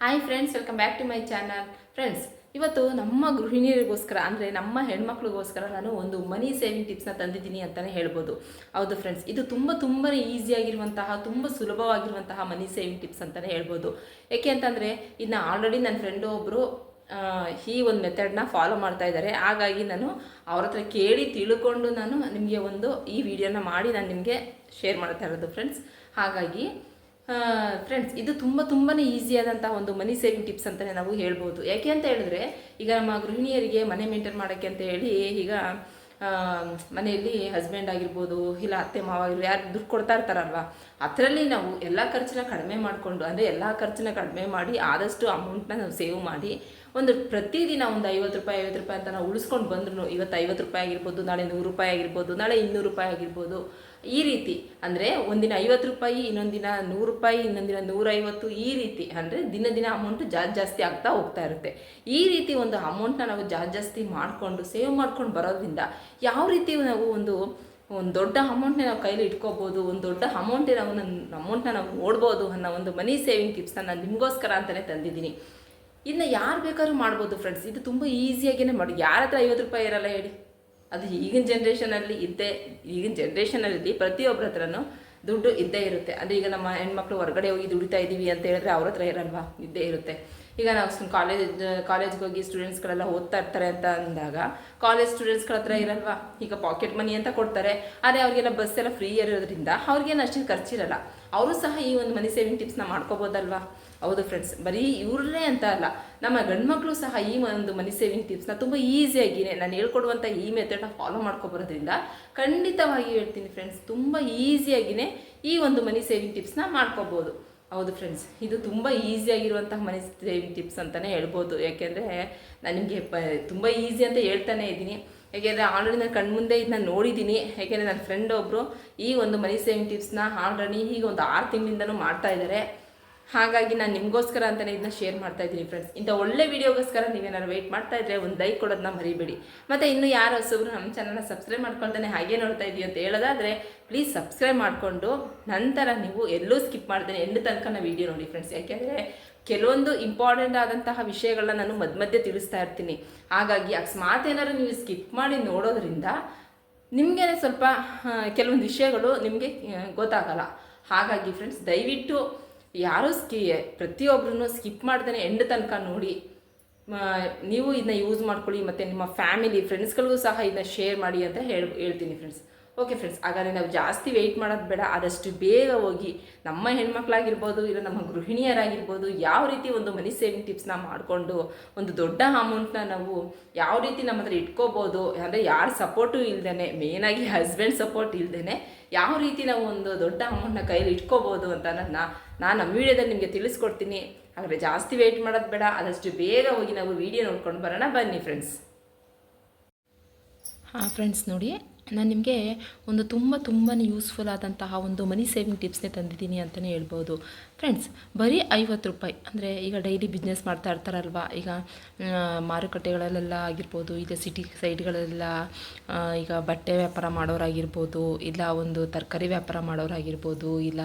Hi friends welcome back to my channel friends ಇವತ್ತು ನಮ್ಮ ಗೃಹಿಣಿಯರಿಗೋಸ್ಕರ, ಅಂದರೆ ನಮ್ಮ ಹೆಣ್ಮಕ್ಳಿಗೋಸ್ಕರ ನಾನು ಒಂದು ಮನಿ ಸೇವಿಂಗ್ ಟಿಪ್ಸ್ನ ತಂದಿದ್ದೀನಿ ಅಂತಲೇ ಹೇಳ್ಬೋದು. ಹೌದು ಫ್ರೆಂಡ್ಸ್ ಇದು ತುಂಬ ತುಂಬಾ ಈಸಿಯಾಗಿರುವಂತಹ ತುಂಬ ಸುಲಭವಾಗಿರುವಂತಹ ಮನಿ ಸೇವಿಂಗ್ ಟಿಪ್ಸ್ ಅಂತಲೇ ಹೇಳ್ಬೋದು. ಏಕೆ ಅಂತಂದರೆ ಇದನ್ನ ಆಲ್ರೆಡಿ ನನ್ನ ಫ್ರೆಂಡು ಒಬ್ಬರು ಈ ಒಂದು ಮೆಥಡ್ನ ಫಾಲೋ ಮಾಡ್ತಾ ಇದ್ದಾರೆ ಹಾಗಾಗಿ ನಾನು ಅವ್ರ ಹತ್ರ ಕೇಳಿ ತಿಳ್ಕೊಂಡು ನಾನು ನಿಮಗೆ ಒಂದು ಈ ವಿಡಿಯೋನ ಮಾಡಿ ನಾನು ನಿಮಗೆ ಶೇರ್ ಮಾಡ್ತಾ ಇರೋದು ಫ್ರೆಂಡ್ಸ್ ಹಾಗಾಗಿ ಫ್ರೆಂಡ್ಸ್ ಇದು ತುಂಬ ತುಂಬಾ ಈಸಿಯಾದಂಥ ಒಂದು ಮನಿ ಸೇವಿಂಗ್ ಟಿಪ್ಸ್ ಅಂತಲೇ ನಾವು ಹೇಳ್ಬೋದು. ಯಾಕೆ ಅಂತ ಹೇಳಿದ್ರೆ, ಈಗ ನಮ್ಮ ಗೃಹಿಣಿಯರಿಗೆ ಮನೆ ಮೇಂಟೈನ್ ಮಾಡೋಕ್ಕೆ ಅಂತ ಹೇಳಿ, ಈಗ ಮನೆಯಲ್ಲಿ ಹಸ್ಬೆಂಡ್ ಆಗಿರ್ಬೋದು, ಇಲ್ಲ ಅತ್ತೆ ಮಾವ ಆಗಿರ್ಬೋದು, ಯಾರು ದುಡ್ಡು ಕೊಡ್ತಾ ಇರ್ತಾರಲ್ವ, ಅದರಲ್ಲಿ ನಾವು ಎಲ್ಲ ಖರ್ಚನ್ನ ಕಡಿಮೆ ಮಾಡಿಕೊಂಡು, ಅಂದರೆ ಎಲ್ಲ ಖರ್ಚನ್ನ ಕಡಿಮೆ ಮಾಡಿ, ಆದಷ್ಟು ಅಮೌಂಟ್ನ ನಾವು ಸೇವ್ ಮಾಡಿ, ಒಂದು ಪ್ರತಿದಿನ ಒಂದು ಐವತ್ತು ರೂಪಾಯಿ ಐವತ್ತು ರೂಪಾಯಿ ಅಂತ ನಾವು ಉಳಿಸ್ಕೊಂಡು ಬಂದ್ರು ಇವತ್ತು ಐವತ್ತು ರೂಪಾಯಿ ಆಗಿರ್ಬೋದು, ನಾಳೆ ನೂರು ರೂಪಾಯಿ ಆಗಿರ್ಬೋದು, ನಾಳೆ ಇನ್ನೂರು ರೂಪಾಯಿ ಆಗಿರ್ಬೋದು ಈ ರೀತಿ ಅಂದರೆ ಒಂದಿನ ಐವತ್ತು ರೂಪಾಯಿ, ಇನ್ನೊಂದಿನ ನೂರು ರೂಪಾಯಿ, ಇನ್ನೊಂದಿನ ನೂರೈವತ್ತು ಈ ರೀತಿ ಅಂದರೆ ದಿನ ದಿನ ಅಮೌಂಟ್ ಜಾಸ್ತಿ ಜಾಸ್ತಿ ಆಗ್ತಾ ಹೋಗ್ತಾ ಇರುತ್ತೆ. ಈ ರೀತಿ ಒಂದು ಅಮೌಂಟ್ನ ನಾವು ಜಾಸ್ತಿ ಜಾಸ್ತಿ ಮಾಡಿಕೊಂಡು ಸೇವ್ ಮಾಡ್ಕೊಂಡು ಬರೋದ್ರಿಂದ ಯಾವ ರೀತಿ ನಾವು ಒಂದು ಒಂದು ದೊಡ್ಡ ಅಮೌಂಟ್ನ ನಾವು ಕೈಲಿ ಇಟ್ಕೋಬೋದು, ಒಂದು ದೊಡ್ಡ ಅಮೌಂಟ್ ನಾವು ನನ್ನ ಅಮೌಂಟ್ನ ನಾವು ಓಡ್ಬೋದು ಅನ್ನೋ ಒಂದು ಮನಿ ಸೇವಿಂಗ್ ಟಿಪ್ಸ್ನ ನಾನು ನಿಮಗೋಸ್ಕರ ಅಂತಲೇ ತಂದಿದ್ದೀನಿ. ಇನ್ನು ಯಾರು ಬೇಕಾದ್ರೂ ಮಾಡ್ಬೋದು ಫ್ರೆಂಡ್ಸ್ ಇದು ತುಂಬ ಈಸಿಯಾಗಿಯೇ ಮಾಡಿ. ಯಾರ ಹತ್ರ ಐವತ್ತು ರೂಪಾಯಿ ಇರಲ್ಲ ಹೇಳಿ. ಅದು ಈಗಿನ ಜನ್ರೇಷನಲ್ಲಿ ಇದ್ದೇ, ಈಗಿನ ಜನ್ರೇಷನಲ್ಲಿ ಪ್ರತಿಯೊಬ್ಬರ ಹತ್ರನೂ ದುಡ್ಡು ಇದ್ದೇ ಇರುತ್ತೆ. ಅಂದರೆ ಈಗ ನಮ್ಮ ಹೆಣ್ಮಕ್ಳು ಹೊರಗಡೆ ಹೋಗಿ ದುಡಿತಾ ಇದ್ದೀವಿ ಅಂತ ಹೇಳಿದ್ರೆ ಅವ್ರ ಹತ್ರ ಇರಲ್ವಾ ಇದ್ದೇ ಇರುತ್ತೆ. ಈಗ ನಾವು ಕಾಲೇಜ್ ಕಾಲೇಜ್ಗೆ ಹೋಗಿ ಸ್ಟೂಡೆಂಟ್ಸ್ಗಳೆಲ್ಲ ಓದ್ತಾ ಇರ್ತಾರೆ ಅಂತ ಅಂದಾಗ ಕಾಲೇಜ್ ಸ್ಟೂಡೆಂಟ್ಸ್ಗಳ ಹತ್ರ ಇರಲ್ವಾ ಈಗ ಪಾಕೆಟ್ ಮನಿ ಅಂತ ಕೊಡ್ತಾರೆ. ಆದರೆ ಅವ್ರಿಗೆಲ್ಲ ಬಸ್ ಎಲ್ಲ ಫ್ರೀ ಇರೋದ್ರಿಂದ ಅವ್ರಿಗೇನು ಅಷ್ಟೇ ಖರ್ಚಿರಲ್ಲ. ಅವರು ಸಹ ಈ ಒಂದು ಮನಿ ಸೇವಿಂಗ್ ಟಿಪ್ಸ್ನ ಮಾಡ್ಕೋಬೋದಲ್ವಾ? ಹೌದು ಫ್ರೆಂಡ್ಸ್ ಬರೀ ಇವ್ರನ್ನೇ ಅಂತ ಅಲ್ಲ, ನಮ್ಮ ಗಂಡ್ಮಕ್ಳು ಸಹ ಈ ಒಂದು ಮನಿ ಸೇವಿಂಗ್ ಟಿಪ್ಸ್ನ ತುಂಬ ಈಸಿಯಾಗಿನೇ ನಾನು ಹೇಳ್ಕೊಡುವಂಥ ಈ ಮೆಥಡ್ನ ಫಾಲೋ ಮಾಡ್ಕೊಬರೋದ್ರಿಂದ ಖಂಡಿತವಾಗಿ ಹೇಳ್ತೀನಿ ಫ್ರೆಂಡ್ಸ್ ತುಂಬ ಈಸಿಯಾಗಿನೇ ಈ ಒಂದು ಮನಿ ಸೇವಿಂಗ್ ಟಿಪ್ಸ್ನ ಮಾಡ್ಕೋಬೋದು. ಹೌದು ಫ್ರೆಂಡ್ಸ್ ಇದು ತುಂಬ ಈಸಿಯಾಗಿರುವಂತಹ ಮನಿ ಸೇವಿಂಗ್ ಟಿಪ್ಸ್ ಅಂತಲೇ ಹೇಳ್ಬೋದು. ಯಾಕೆಂದರೆ ನಾನು ನಿಮಗೆ ಪ, ತುಂಬ ಈಸಿ ಅಂತ ಹೇಳ್ತಾನೆ ಇದ್ದೀನಿ. ಯಾಕೆಂದರೆ ಆಲ್ರೆಡಿ ನಾನು ಕಣ್ಮುಂದೆ ಇದನ್ನ ನೋಡಿದ್ದೀನಿ. ಯಾಕೆಂದರೆ ನನ್ನ ಫ್ರೆಂಡ್ ಒಬ್ಬರು ಈ ಒಂದು ಮನಿ ಸೇವಿಂಗ್ ಟಿಪ್ಸ್ನ ಆಲ್ರೆಡಿ ಈಗ ಒಂದು ಆರು ತಿಂಗಳಿಂದನೂ ಮಾಡ್ತಾ ಇದ್ದಾರೆ ಹಾಗಾಗಿ ನಾನು ನಿಮಗೋಸ್ಕರ ಅಂತಲೇ ಇದನ್ನ ಶೇರ್ ಮಾಡ್ತಾ ಇದ್ದೀನಿ ಫ್ರೆಂಡ್ಸ್ ಇಂಥ ಒಳ್ಳೆ ವೀಡಿಯೋಗೋಸ್ಕರ ನೀವೇನಾದ್ರು ವೆಯ್ಟ್ ಮಾಡ್ತಾ ಇದ್ರೆ ಒಂದು ಲೈಕ್ ಕೊಡೋದನ್ನ ಮರಿಬೇಡಿ. ಮತ್ತು ಇನ್ನು ಯಾರು ಹೊಸಬ್ರು ನಮ್ಮ ಚಾನಲ್ನ ಸಬ್ಸ್ಕ್ರೈಬ್ ಮಾಡ್ಕೊಳ್ತಾನೆ ಹಾಗೆ ನೋಡ್ತಾ ಇದೀವಿ ಅಂತ ಹೇಳೋದಾದರೆ ಪ್ಲೀಸ್ ಸಬ್ಸ್ಕ್ರೈಬ್ ಮಾಡಿಕೊಂಡು ನಂತರ ನೀವು ಎಲ್ಲೂ ಸ್ಕಿಪ್ ಮಾಡ್ತೇನೆ ಎಂಡ್ ತನಕ ನಾವು ವೀಡಿಯೋ ನೋಡಿ ಫ್ರೆಂಡ್ಸ್ ಯಾಕೆಂದರೆ ಕೆಲವೊಂದು ಇಂಪಾರ್ಟೆಂಟ್ ಆದಂತಹ ವಿಷಯಗಳನ್ನ ನಾನು ಮಧ್ಯ ಮಧ್ಯೆ ತಿಳಿಸ್ತಾ ಇರ್ತೀನಿ. ಹಾಗಾಗಿ ಅಕಸ್ಮಾತ್ ಏನಾದ್ರು ನೀವು ಸ್ಕಿಪ್ ಮಾಡಿ ನೋಡೋದ್ರಿಂದ ನಿಮಗೇನೆ ಸ್ವಲ್ಪ ಕೆಲವೊಂದು ವಿಷಯಗಳು ನಿಮಗೆ ಗೊತ್ತಾಗಲ್ಲ. ಹಾಗಾಗಿ ಫ್ರೆಂಡ್ಸ್ ದಯವಿಟ್ಟು ಯಾರೂ ಸ್ಕಿ ಪ್ರತಿಯೊಬ್ಬರೂ ಸ್ಕಿಪ್ ಮಾಡ್ದೇ ಎಂಡ್ ತನಕ ನೋಡಿ. ನೀವು ಇದನ್ನ ಯೂಸ್ ಮಾಡ್ಕೊಳ್ಳಿ, ಮತ್ತು ನಿಮ್ಮ ಫ್ಯಾಮಿಲಿ ಫ್ರೆಂಡ್ಸ್ಗಳಿಗೂ ಸಹ ಇದನ್ನ ಶೇರ್ ಮಾಡಿ ಅಂತ ಹೇಳ್, ಹೇಳ್ತೀನಿ ಫ್ರೆಂಡ್ಸ್ ಓಕೆ ಫ್ರೆಂಡ್ಸ್ ಹಾಗಾದರೆ ನಾವು ಜಾಸ್ತಿ ವೆಯ್ಟ್ ಮಾಡೋದು ಬೇಡ. ಆದಷ್ಟು ಬೇಗ ಹೋಗಿ ನಮ್ಮ ಹೆಣ್ಮಕ್ಳಾಗಿರ್ಬೋದು, ಇಲ್ಲ ನಮ್ಮ ಗೃಹಿಣಿಯರಾಗಿರ್ಬೋದು, ಯಾವ ರೀತಿ ಒಂದು ಮನಿ ಸೇವಿಂಗ್ ಟಿಪ್ಸ್ನ ಮಾಡಿಕೊಂಡು ಒಂದು ದೊಡ್ಡ ಅಮೌಂಟ್ನ ನಾವು ಯಾವ ರೀತಿ ನಮ್ಮ ಹತ್ರ ಇಟ್ಕೋಬೋದು, ಅಂದರೆ ಯಾರ ಸಪೋರ್ಟು ಇಲ್ದೇ ಮೇಯ್ನಾಗಿ ಹಸ್ಬೆಂಡ್ ಸಪೋರ್ಟ್ ಇಲ್ದೇ ಯಾವ ರೀತಿ ನಾವು ಒಂದು ದೊಡ್ಡ ಅಮೌಂಟ್ನ ಕೈಯಲ್ಲಿ ಇಟ್ಕೋಬೋದು ಅಂತ ನನ್ನ ನಾನು ನಮ್ಮ ವೀಡಿಯೋದಲ್ಲಿ ನಿಮಗೆ ತಿಳಿಸ್ಕೊಡ್ತೀನಿ. ಆದರೆ ಜಾಸ್ತಿ ವೆಯ್ಟ್ ಮಾಡೋದು ಬೇಡ. ಆದಷ್ಟು ಬೇಗ ಹೋಗಿ ನಾವು ವಿಡಿಯೋ ನೋಡ್ಕೊಂಡು ಬರೋಣ. ಬನ್ನಿ ಫ್ರೆಂಡ್ಸ್ ಹಾಂ ಫ್ರೆಂಡ್ಸ್ ನೋಡಿ. ನಾನು ನಿಮಗೆ ಒಂದು ತುಂಬ ತುಂಬಾ ಯೂಸ್ಫುಲ್ ಆದಂತಹ ಒಂದು ಮನಿ ಸೇವಿಂಗ್ ಟಿಪ್ಸ್ನೇ ತಂದಿದ್ದೀನಿ ಅಂತಲೇ ಹೇಳ್ಬೋದು. ಫ್ರೆಂಡ್ಸ್ ಬರೀ ಐವತ್ತು ರೂಪಾಯಿ, ಅಂದರೆ ಈಗ ಡೈಲಿ ಬಿಸ್ನೆಸ್ ಮಾಡ್ತಾ ಇರ್ತಾರಲ್ವ? ಈಗ ಮಾರುಕಟ್ಟೆಗಳಲ್ಲೆಲ್ಲ ಆಗಿರ್ಬೋದು ಈಗ ಸಿಟಿ ಸೈಡ್ಗಳಲ್ಲೆಲ್ಲ ಈಗ ಬಟ್ಟೆ ವ್ಯಾಪಾರ ಮಾಡೋರಾಗಿರ್ಬೋದು, ಇಲ್ಲ ಒಂದು ತರಕಾರಿ ವ್ಯಾಪಾರ ಮಾಡೋರಾಗಿರ್ಬೋದು, ಇಲ್ಲ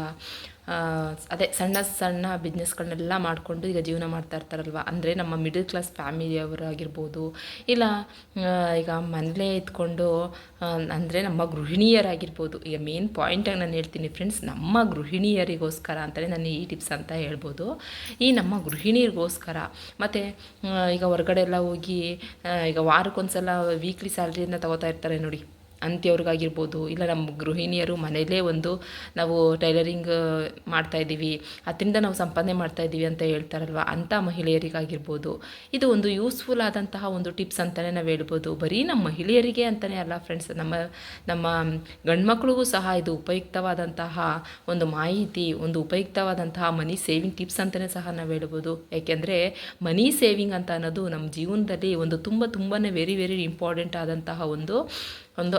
ಅದೇ ಸಣ್ಣ ಸಣ್ಣ ಬಿಸ್ನೆಸ್ಗಳನ್ನೆಲ್ಲ ಮಾಡಿಕೊಂಡು ಈಗ ಜೀವನ ಮಾಡ್ತಾ ಇರ್ತಾರಲ್ವ? ಅಂದರೆ ನಮ್ಮ ಮಿಡಲ್ ಕ್ಲಾಸ್ ಫ್ಯಾಮಿಲಿಯವರಾಗಿರ್ಬೋದು ಇಲ್ಲ ಈಗ ಮನೇಲೇ ಇದ್ಕೊಂಡು ಅಂದರೆ ನಮ್ಮ ಗೃಹಿಣಿಯರಾಗಿರ್ಬೋದು. ಈಗ ಮೇನ್ ಪಾಯಿಂಟಾಗಿ ನಾನು ಹೇಳ್ತೀನಿ ಫ್ರೆಂಡ್ಸ್ ನಮ್ಮ ಗೃಹಿಣಿಯರಿಗೋಸ್ಕರ ಅಂತಲೇ ನಾನು ಈ ಟಿಪ್ಸ್ ಅಂತ ಹೇಳ್ಬೋದು. ಈ ನಮ್ಮ ಗೃಹಿಣಿಯರಿಗೋಸ್ಕರ, ಮತ್ತು ಈಗ ಹೊರಗಡೆ ಎಲ್ಲ ಹೋಗಿ ಈಗ ವಾರಕ್ಕೊಂದ್ಸಲ ವೀಕ್ಲಿ ಸ್ಯಾಲ್ರಿಯನ್ನು ತಗೋತಾ ಇರ್ತಾರೆ ನೋಡಿ. ಅಂತ್ಯವ್ರಿಗಾಗಿರ್ಬೋದು, ಇಲ್ಲ ನಮ್ಮ ಗೃಹಿಣಿಯರು ಮನೆಯಲ್ಲೇ ಒಂದು ನಾವು ಟೈಲರಿಂಗ್ ಮಾಡ್ತಾ ಇದ್ದೀವಿ, ಅದರಿಂದ ನಾವು ಸಂಪಾದನೆ ಮಾಡ್ತಾ ಇದ್ದೀವಿ ಅಂತ ಹೇಳ್ತಾರಲ್ವ? ಅಂಥ ಮಹಿಳೆಯರಿಗಾಗಿರ್ಬೋದು. ಇದು ಒಂದು ಯೂಸ್ಫುಲ್ ಆದಂತಹ ಒಂದು ಟಿಪ್ಸ್ ಅಂತಲೇ ನಾವು ಹೇಳ್ಬೋದು. ಬರೀ ನಮ್ಮ ಮಹಿಳೆಯರಿಗೆ ಅಂತಲೇ ಅಲ್ಲ ಫ್ರೆಂಡ್ಸ್ ನಮ್ಮ ನಮ್ಮ ಗಂಡ್ಮಕ್ಳಿಗೂ ಸಹ ಇದು ಉಪಯುಕ್ತವಾದಂತಹ ಒಂದು ಮಾಹಿತಿ, ಒಂದು ಉಪಯುಕ್ತವಾದಂತಹ ಮನಿ ಸೇವಿಂಗ್ ಟಿಪ್ಸ್ ಅಂತಲೇ ಸಹ ನಾವು ಹೇಳ್ಬೋದು. ಯಾಕೆಂದರೆ ಮನಿ ಸೇವಿಂಗ್ ಅಂತ ಅನ್ನೋದು ನಮ್ಮ ಜೀವನದಲ್ಲಿ ಒಂದು ತುಂಬ ತುಂಬಾ ವೆರಿ ವೆರಿ ಇಂಪಾರ್ಟೆಂಟ್ ಆದಂತಹ ಒಂದು ಒಂದು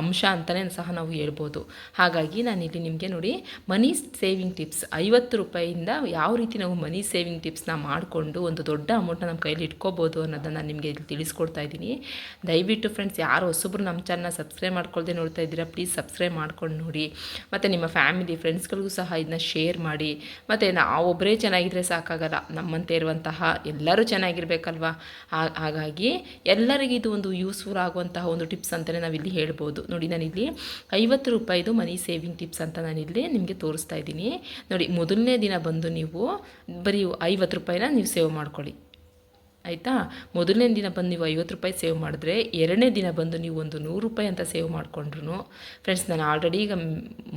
ಅಂಶ ಅಂತಲೇ ಸಹ ನಾವು ಹೇಳ್ಬೋದು. ಹಾಗಾಗಿ ನಾನಿಲ್ಲಿ ನಿಮಗೆ ನೋಡಿ ಮನಿ ಸೇವಿಂಗ್ ಟಿಪ್ಸ್ ಐವತ್ತು ರೂಪಾಯಿಯಿಂದ ಯಾವ ರೀತಿ ನಾವು ಮನಿ ಸೇವಿಂಗ್ ಟಿಪ್ಸ್ನ ಮಾಡಿಕೊಂಡು ಒಂದು ದೊಡ್ಡ ಅಮೌಂಟ್ನ ನಮ್ಮ ಕೈಯಲ್ಲಿ ಇಟ್ಕೋಬೋದು ಅನ್ನೋದನ್ನು ನಾನು ನಿಮಗೆ ಇಲ್ಲಿ ತಿಳಿಸ್ಕೊಡ್ತಾ ಇದ್ದೀನಿ. ದಯವಿಟ್ಟು ಫ್ರೆಂಡ್ಸ್, ಯಾರು ಹೊಸಬ್ರು ನಮ್ಮ ಚಾನಲ್ನ ಸಬ್ಸ್ಕ್ರೈಬ್ ಮಾಡ್ಕೊಳ್ದೆ ನೋಡ್ತಾ ಇದ್ದೀರಾ, ಪ್ಲೀಸ್ ಸಬ್ಸ್ಕ್ರೈಬ್ ಮಾಡ್ಕೊಂಡು ನೋಡಿ. ಮತ್ತು ನಿಮ್ಮ ಫ್ಯಾಮಿಲಿ, ಫ್ರೆಂಡ್ಸ್ಗಳಿಗೂ ಸಹ ಇದನ್ನ ಶೇರ್ ಮಾಡಿ. ಮತ್ತು ನಾವೊಬ್ಬರೇ ಚೆನ್ನಾಗಿದ್ರೆ ಸಾಕಾಗಲ್ಲ, ನಮ್ಮಂತೆ ಇರುವಂತಹ ಎಲ್ಲರೂ ಚೆನ್ನಾಗಿರ್ಬೇಕಲ್ವಾ? ಹಾಗಾಗಿ ಎಲ್ಲರಿಗೂ ಇದು ಒಂದು ಯೂಸ್ಫುಲ್ ಆಗುವಂತಹ ಒಂದು ಟಿಪ್ಸ್ ಅಂತಲೇ ನಾವಿಲ್ಲಿ ಹೇಳ್ಬೋದು. ನೋಡಿ ನಾನಿಲ್ಲಿ ಐವತ್ತು ರೂಪಾಯಿದು ಮನಿ ಸೇವಿಂಗ್ ಟಿಪ್ಸ್ ಅಂತ ನಾನಿಲ್ಲಿ ನಿಮಗೆ ತೋರಿಸ್ತಾ ಇದ್ದೀನಿ. ನೋಡಿ, ಮೊದಲನೇ ದಿನ ಬಂದು ನೀವು ಬರೀ ಐವತ್ತು ರೂಪಾಯಿನ ನೀವು ಸೇವ್ ಮಾಡ್ಕೊಳ್ಳಿ. ಆಯಿತಾ? ಮೊದಲನೇ ದಿನ ಬಂದು ನೀವು ಐವತ್ತು ರೂಪಾಯಿ ಸೇವ್ ಮಾಡಿದ್ರೆ ಎರಡನೇ ದಿನ ಬಂದು ನೀವು ಒಂದು ನೂರು ರೂಪಾಯಿ ಅಂತ ಸೇವ್ ಮಾಡಿಕೊಂಡ್ರು ಫ್ರೆಂಡ್ಸ್ ನಾನು ಆಲ್ರೆಡಿ ಈಗ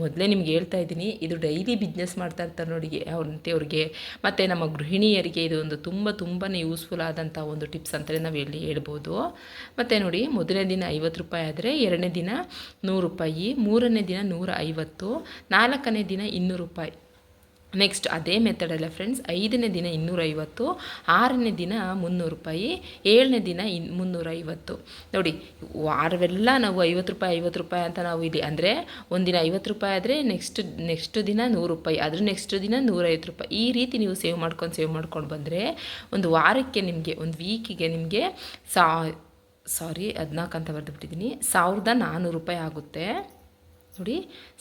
ಮೊದಲೇ ನಿಮ್ಗೆ ಹೇಳ್ತಾ ಇದ್ದೀನಿ, ಇದು ಡೈಲಿ ಬಿಸ್ನೆಸ್ ಮಾಡ್ತಾ ಇರ್ತಾರೆ ನೋಡಿ ಅವ್ರಂತೆಯವ್ರಿಗೆ ಮತ್ತು ನಮ್ಮ ಗೃಹಿಣಿಯರಿಗೆ ಇದು ಒಂದು ತುಂಬ ತುಂಬಾ ಯೂಸ್ಫುಲ್ ಆದಂಥ ಒಂದು ಟಿಪ್ಸ್ ಅಂತಲೇ ನಾವು ಹೇಳಿ ಹೇಳ್ಬೋದು. ಮತ್ತು ನೋಡಿ, ಮೊದಲನೇ ದಿನ ಐವತ್ತು ರೂಪಾಯಿ ಆದರೆ ಎರಡನೇ ದಿನ ನೂರು ರೂಪಾಯಿ, ಮೂರನೇ ದಿನ ನೂರ ಐವತ್ತು ನಾಲ್ಕನೇ ದಿನ ಇನ್ನೂರು ರೂಪಾಯಿ. ನೆಕ್ಸ್ಟ್ ಅದೇ ಮೆಥಡ್ ಮೆಥಡಲ್ಲ ಫ್ರೆಂಡ್ಸ್ ಐದನೇ ದಿನ ಇನ್ನೂರೈವತ್ತು, ಆರನೇ ದಿನ ಮುನ್ನೂರು ರೂಪಾಯಿ ಏಳನೇ ದಿನ ಇನ್ ಮುನ್ನೂರೈವತ್ತು. ನೋಡಿ, ವಾರವೆಲ್ಲ ನಾವು ಐವತ್ತು ರೂಪಾಯಿ ಐವತ್ತು ರೂಪಾಯಿ ಅಂತ ನಾವು ಇಲ್ಲಿ ಅಂದರೆ ಒಂದಿನ ಐವತ್ತು ರೂಪಾಯಿ ಆದರೆ ನೆಕ್ಸ್ಟ್ ನೆಕ್ಸ್ಟ್ ದಿನ ನೂರು ರೂಪಾಯಿ ಆದರೆ ನೆಕ್ಸ್ಟ್ ದಿನ ನೂರೈವತ್ತು ರೂಪಾಯಿ. ಈ ರೀತಿ ನೀವು ಸೇವ್ ಮಾಡ್ಕೊಂಡು ಸೇವ್ ಮಾಡ್ಕೊಂಡು ಬಂದರೆ ಒಂದು ವಾರಕ್ಕೆ ನಿಮಗೆ, ಒಂದು ವೀಕಿಗೆ ನಿಮಗೆ ಸಾ ಸಾರಿ ಹದಿನಾಲ್ಕು ಅಂತ ಬರೆದುಬಿಟ್ಟಿದ್ದೀನಿ ಸಾವಿರದ ನಾನ್ನೂರು ರೂಪಾಯಿ ಆಗುತ್ತೆ. ನೋಡಿ,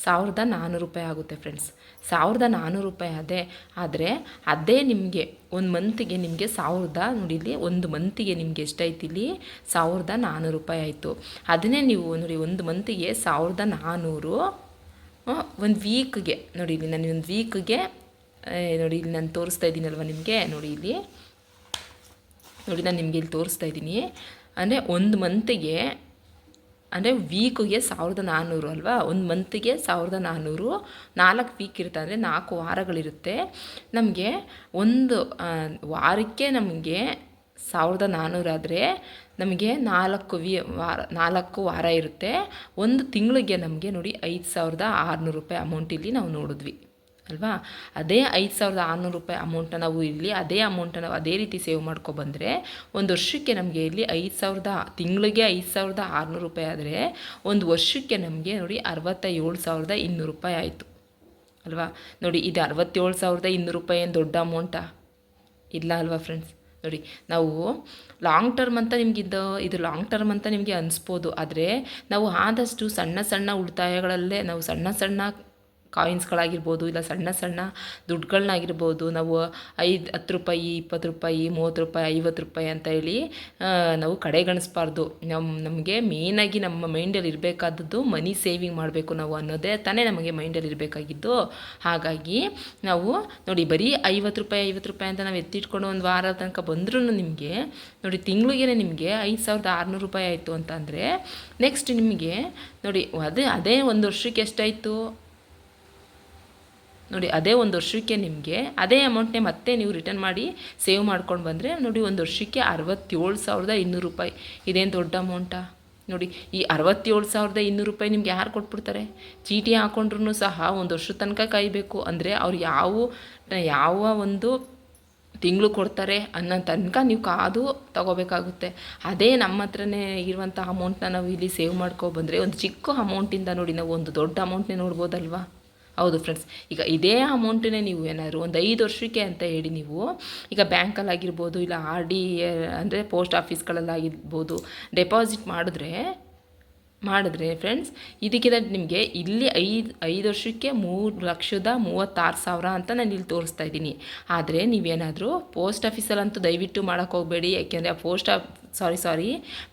ಸಾವಿರದ ನಾನ್ನೂರು ರೂಪಾಯಿ ಆಗುತ್ತೆ ಫ್ರೆಂಡ್ಸ್ ಸಾವಿರದ ನಾನ್ನೂರು ರೂಪಾಯಿ ಅದೇ. ಆದರೆ ಅದೇ ನಿಮಗೆ, ಒಂದು ಮಂತಿಗೆ ನಿಮಗೆ ಸಾವಿರದ ನೋಡಿ ಇಲ್ಲಿ ಒಂದು ಮಂತಿಗೆ ನಿಮಗೆ ಎಷ್ಟಾಯ್ತು ಇಲ್ಲಿ? ಸಾವಿರದ ನಾನ್ನೂರು ರೂಪಾಯಿ ಆಯಿತು. ಅದನ್ನೇ ನೀವು ನೋಡಿ ಒಂದು ಮಂತಿಗೆ ಸಾವಿರದ ನಾನ್ನೂರು ಒಂದು ವೀಕ್ಗೆ ನೋಡಿ ಇಲ್ಲಿ ನಾನು ಒಂದು ವೀಕ್ಗೆ ನೋಡಿ ಇಲ್ಲಿ ನಾನು ತೋರಿಸ್ತಾ ಇದ್ದೀನಲ್ವ ನಿಮಗೆ? ನೋಡಿ ಇಲ್ಲಿ. ನೋಡಿ ನಾನು ನಿಮಗೆ ಇಲ್ಲಿ ತೋರಿಸ್ತಾ ಇದ್ದೀನಿ. ಅಂದರೆ ಒಂದು ಮಂತಿಗೆ ಅಂದರೆ ವೀಕಿಗೆ ಸಾವಿರದ ನಾನ್ನೂರು ಅಲ್ವಾ? ಒಂದು ಮಂತಿಗೆ ಸಾವಿರದ ನಾನ್ನೂರು ನಾಲ್ಕು ವೀಕ್ ಇರುತ್ತೆ, ಅಂದರೆ ನಾಲ್ಕು ವಾರಗಳಿರುತ್ತೆ. ನಮಗೆ ಒಂದು ವಾರಕ್ಕೆ ನಮಗೆ ಸಾವಿರದ ನಾನ್ನೂರಾದರೆ ನಮಗೆ ನಾಲ್ಕು ವಿ, ವಾರ, ನಾಲ್ಕು ವಾರ ಇರುತ್ತೆ. ಒಂದು ತಿಂಗಳಿಗೆ ನಮಗೆ ನೋಡಿ ಐದು ಸಾವಿರದ ಆರುನೂರು ರೂಪಾಯಿ ಅಮೌಂಟ್ ಇಲ್ಲಿ ನಾವು ನೋಡಿದ್ವಿ. ಅಲ್ವಾ? ಅದೇ ಐದು ಸಾವಿರದ ಆರುನೂರು ರೂಪಾಯಿ ಅಮೌಂಟನ್ನ ನಾವು ಇಲ್ಲಿ ಅದೇ ಅಮೌಂಟನ್ನು ನಾವು ಅದೇ ರೀತಿ ಸೇವ್ ಮಾಡ್ಕೊಬಂದರೆ ಒಂದು ವರ್ಷಕ್ಕೆ ನಮಗೆ ಇಲ್ಲಿ ಐದು ಸಾವಿರದ, ತಿಂಗಳಿಗೆ ಐದು ಸಾವಿರದ ಆರುನೂರು ರೂಪಾಯಿ ಆದರೆ ಒಂದು ವರ್ಷಕ್ಕೆ ನಮಗೆ ನೋಡಿ ಅರವತ್ತ ಏಳು ಸಾವಿರದ ಇನ್ನೂರು ರೂಪಾಯಿ ಆಯಿತು. ಅಲ್ವಾ? ನೋಡಿ, ಇದು ಅರವತ್ತೇಳು ಸಾವಿರದ ಇನ್ನೂರು ರೂಪಾಯಿ ಏನು ದೊಡ್ಡ ಅಮೌಂಟಾ ಇಲ್ಲ ಅಲ್ವಾ ಫ್ರೆಂಡ್ಸ್ ನೋಡಿ, ನಾವು ಲಾಂಗ್ ಟರ್ಮ್ ಅಂತ ನಿಮ್ಗೆ ಇದು ಇದು ಲಾಂಗ್ ಟರ್ಮ್ ಅಂತ ನಿಮಗೆ ಅನಿಸ್ಬೋದು. ಆದರೆ ನಾವು ಆದಷ್ಟು ಸಣ್ಣ ಸಣ್ಣ ಉಳಿತಾಯಗಳಲ್ಲೇ, ನಾವು ಸಣ್ಣ ಸಣ್ಣ ಕಾಯಿನ್ಸ್ಗಳಾಗಿರ್ಬೋದು ಇಲ್ಲ ಸಣ್ಣ ಸಣ್ಣ ದುಡ್ಡುಗಳನ್ನಾಗಿರ್ಬೋದು ನಾವು ಐದು, ಹತ್ತು ರೂಪಾಯಿ, ಇಪ್ಪತ್ತು ರೂಪಾಯಿ, ಮೂವತ್ತು ರೂಪಾಯಿ, ಐವತ್ತು ರೂಪಾಯಿ ಅಂತ ಹೇಳಿ ನಾವು ಕಡೆಗಣಿಸ್ಬಾರ್ದು. ನಮ್ಮ ನಮಗೆ ಮೇಯ್ನಾಗಿ ನಮ್ಮ ಮೈಂಡಲ್ಲಿ ಇರಬೇಕಾದದ್ದು ಮನಿ ಸೇವಿಂಗ್ ಮಾಡಬೇಕು ನಾವು ಅನ್ನೋದೇ ತಾನೇ ನಮಗೆ ಮೈಂಡಲ್ಲಿ ಇರಬೇಕಾಗಿದ್ದು. ಹಾಗಾಗಿ ನಾವು ನೋಡಿ ಬರೀ ಐವತ್ತು ರೂಪಾಯಿ ಐವತ್ತು ರೂಪಾಯಿ ಅಂತ ನಾವು ಎತ್ತಿಟ್ಕೊಂಡು ಒಂದು ವಾರ ತನಕ ಬಂದ್ರೂ ನಿಮಗೆ, ನೋಡಿ ತಿಂಗಳಿಗೆ ನಿಮಗೆ ಐದು ಸಾವಿರದ ಆರುನೂರು ರೂಪಾಯಿ ಆಯಿತು ಅಂತ ಅಂದರೆ ನೆಕ್ಸ್ಟ್ ನಿಮಗೆ ನೋಡಿ ಅದೇ ಅದೇ ಒಂದು ವರ್ಷಕ್ಕೆ ಎಷ್ಟಾಯಿತು? ನೋಡಿ, ಅದೇ ಒಂದು ವರ್ಷಕ್ಕೆ ನಿಮಗೆ ಅದೇ ಅಮೌಂಟ್ನೇ ಮತ್ತೆ ನೀವು ರಿಟರ್ನ್ ಮಾಡಿ ಸೇವ್ ಮಾಡ್ಕೊಂಡು ಬಂದರೆ ನೋಡಿ, ಒಂದು ವರ್ಷಕ್ಕೆ ಅರವತ್ತೇಳು ಸಾವಿರದ ಇನ್ನೂರು ರೂಪಾಯಿ. ಇದೇನು ದೊಡ್ಡ ಅಮೌಂಟಾ ನೋಡಿ, ಈ ಅರವತ್ತೇಳು ಸಾವಿರದ ಇನ್ನೂರು ರೂಪಾಯಿ ನಿಮ್ಗೆ ಯಾರು ಕೊಟ್ಬಿಡ್ತಾರೆ? ಚೀಟಿ ಹಾಕೊಂಡ್ರು ಸಹ ಒಂದು ವರ್ಷದ ತನಕ ಕಾಯಬೇಕು. ಅಂದರೆ ಅವ್ರು ಯಾವ ಯಾವ ಒಂದು ತಿಂಗಳು ಕೊಡ್ತಾರೆ ಅನ್ನೋ ತನಕ ನೀವು ಕಾದು ತಗೋಬೇಕಾಗುತ್ತೆ. ಅದೇ ನಮ್ಮ ಹತ್ರನೇ ಇರುವಂಥ ಅಮೌಂಟ್ನ ನಾವು ಇಲ್ಲಿ ಸೇವ್ ಮಾಡ್ಕೊ ಬಂದರೆ, ಒಂದು ಚಿಕ್ಕ ಅಮೌಂಟಿಂದ ನೋಡಿ, ನಾವು ಒಂದು ದೊಡ್ಡ ಅಮೌಂಟ್ನೇ ನೋಡ್ಬೋದಲ್ವಾ? ಹೌದು ಫ್ರೆಂಡ್ಸ್ ಈಗ ಇದೇ ಅಮೌಂಟನ್ನೇ ನೀವು ಏನಾದರೂ ಒಂದು ಐದು ವರ್ಷಕ್ಕೆ ಅಂತ ಹೇಳಿ ನೀವು, ಈಗ ಬ್ಯಾಂಕಲ್ಲಾಗಿರ್ಬೋದು ಇಲ್ಲ ಆರ್ ಡಿ ಅಂದರೆ ಪೋಸ್ಟ್ ಆಫೀಸ್ಗಳಲ್ಲಾಗಿರ್ಬೋದು ಡೆಪಾಸಿಟ್ ಮಾಡಿದ್ರೆ ಮಾಡಿದ್ರೆ ಫ್ರೆಂಡ್ಸ್ ಇದಕ್ಕಿಂತ ನಿಮಗೆ ಇಲ್ಲಿ ಐದು ಐದು ವರ್ಷಕ್ಕೆ ಮೂರು ಲಕ್ಷದ ಮೂವತ್ತಾರು ಸಾವಿರ ಅಂತ ನಾನು ಇಲ್ಲಿ ತೋರಿಸ್ತಾ ಇದ್ದೀನಿ. ಆದರೆ ನೀವೇನಾದರೂ ಪೋಸ್ಟ್ ಆಫೀಸಲ್ಲಂತೂ ದಯವಿಟ್ಟು ಮಾಡೋಕ್ಕೆ ಹೋಗಬೇಡಿ, ಯಾಕೆಂದರೆ ಆ ಪೋಸ್ಟ್ ಆಫ್ ಸಾರಿ ಸಾರಿ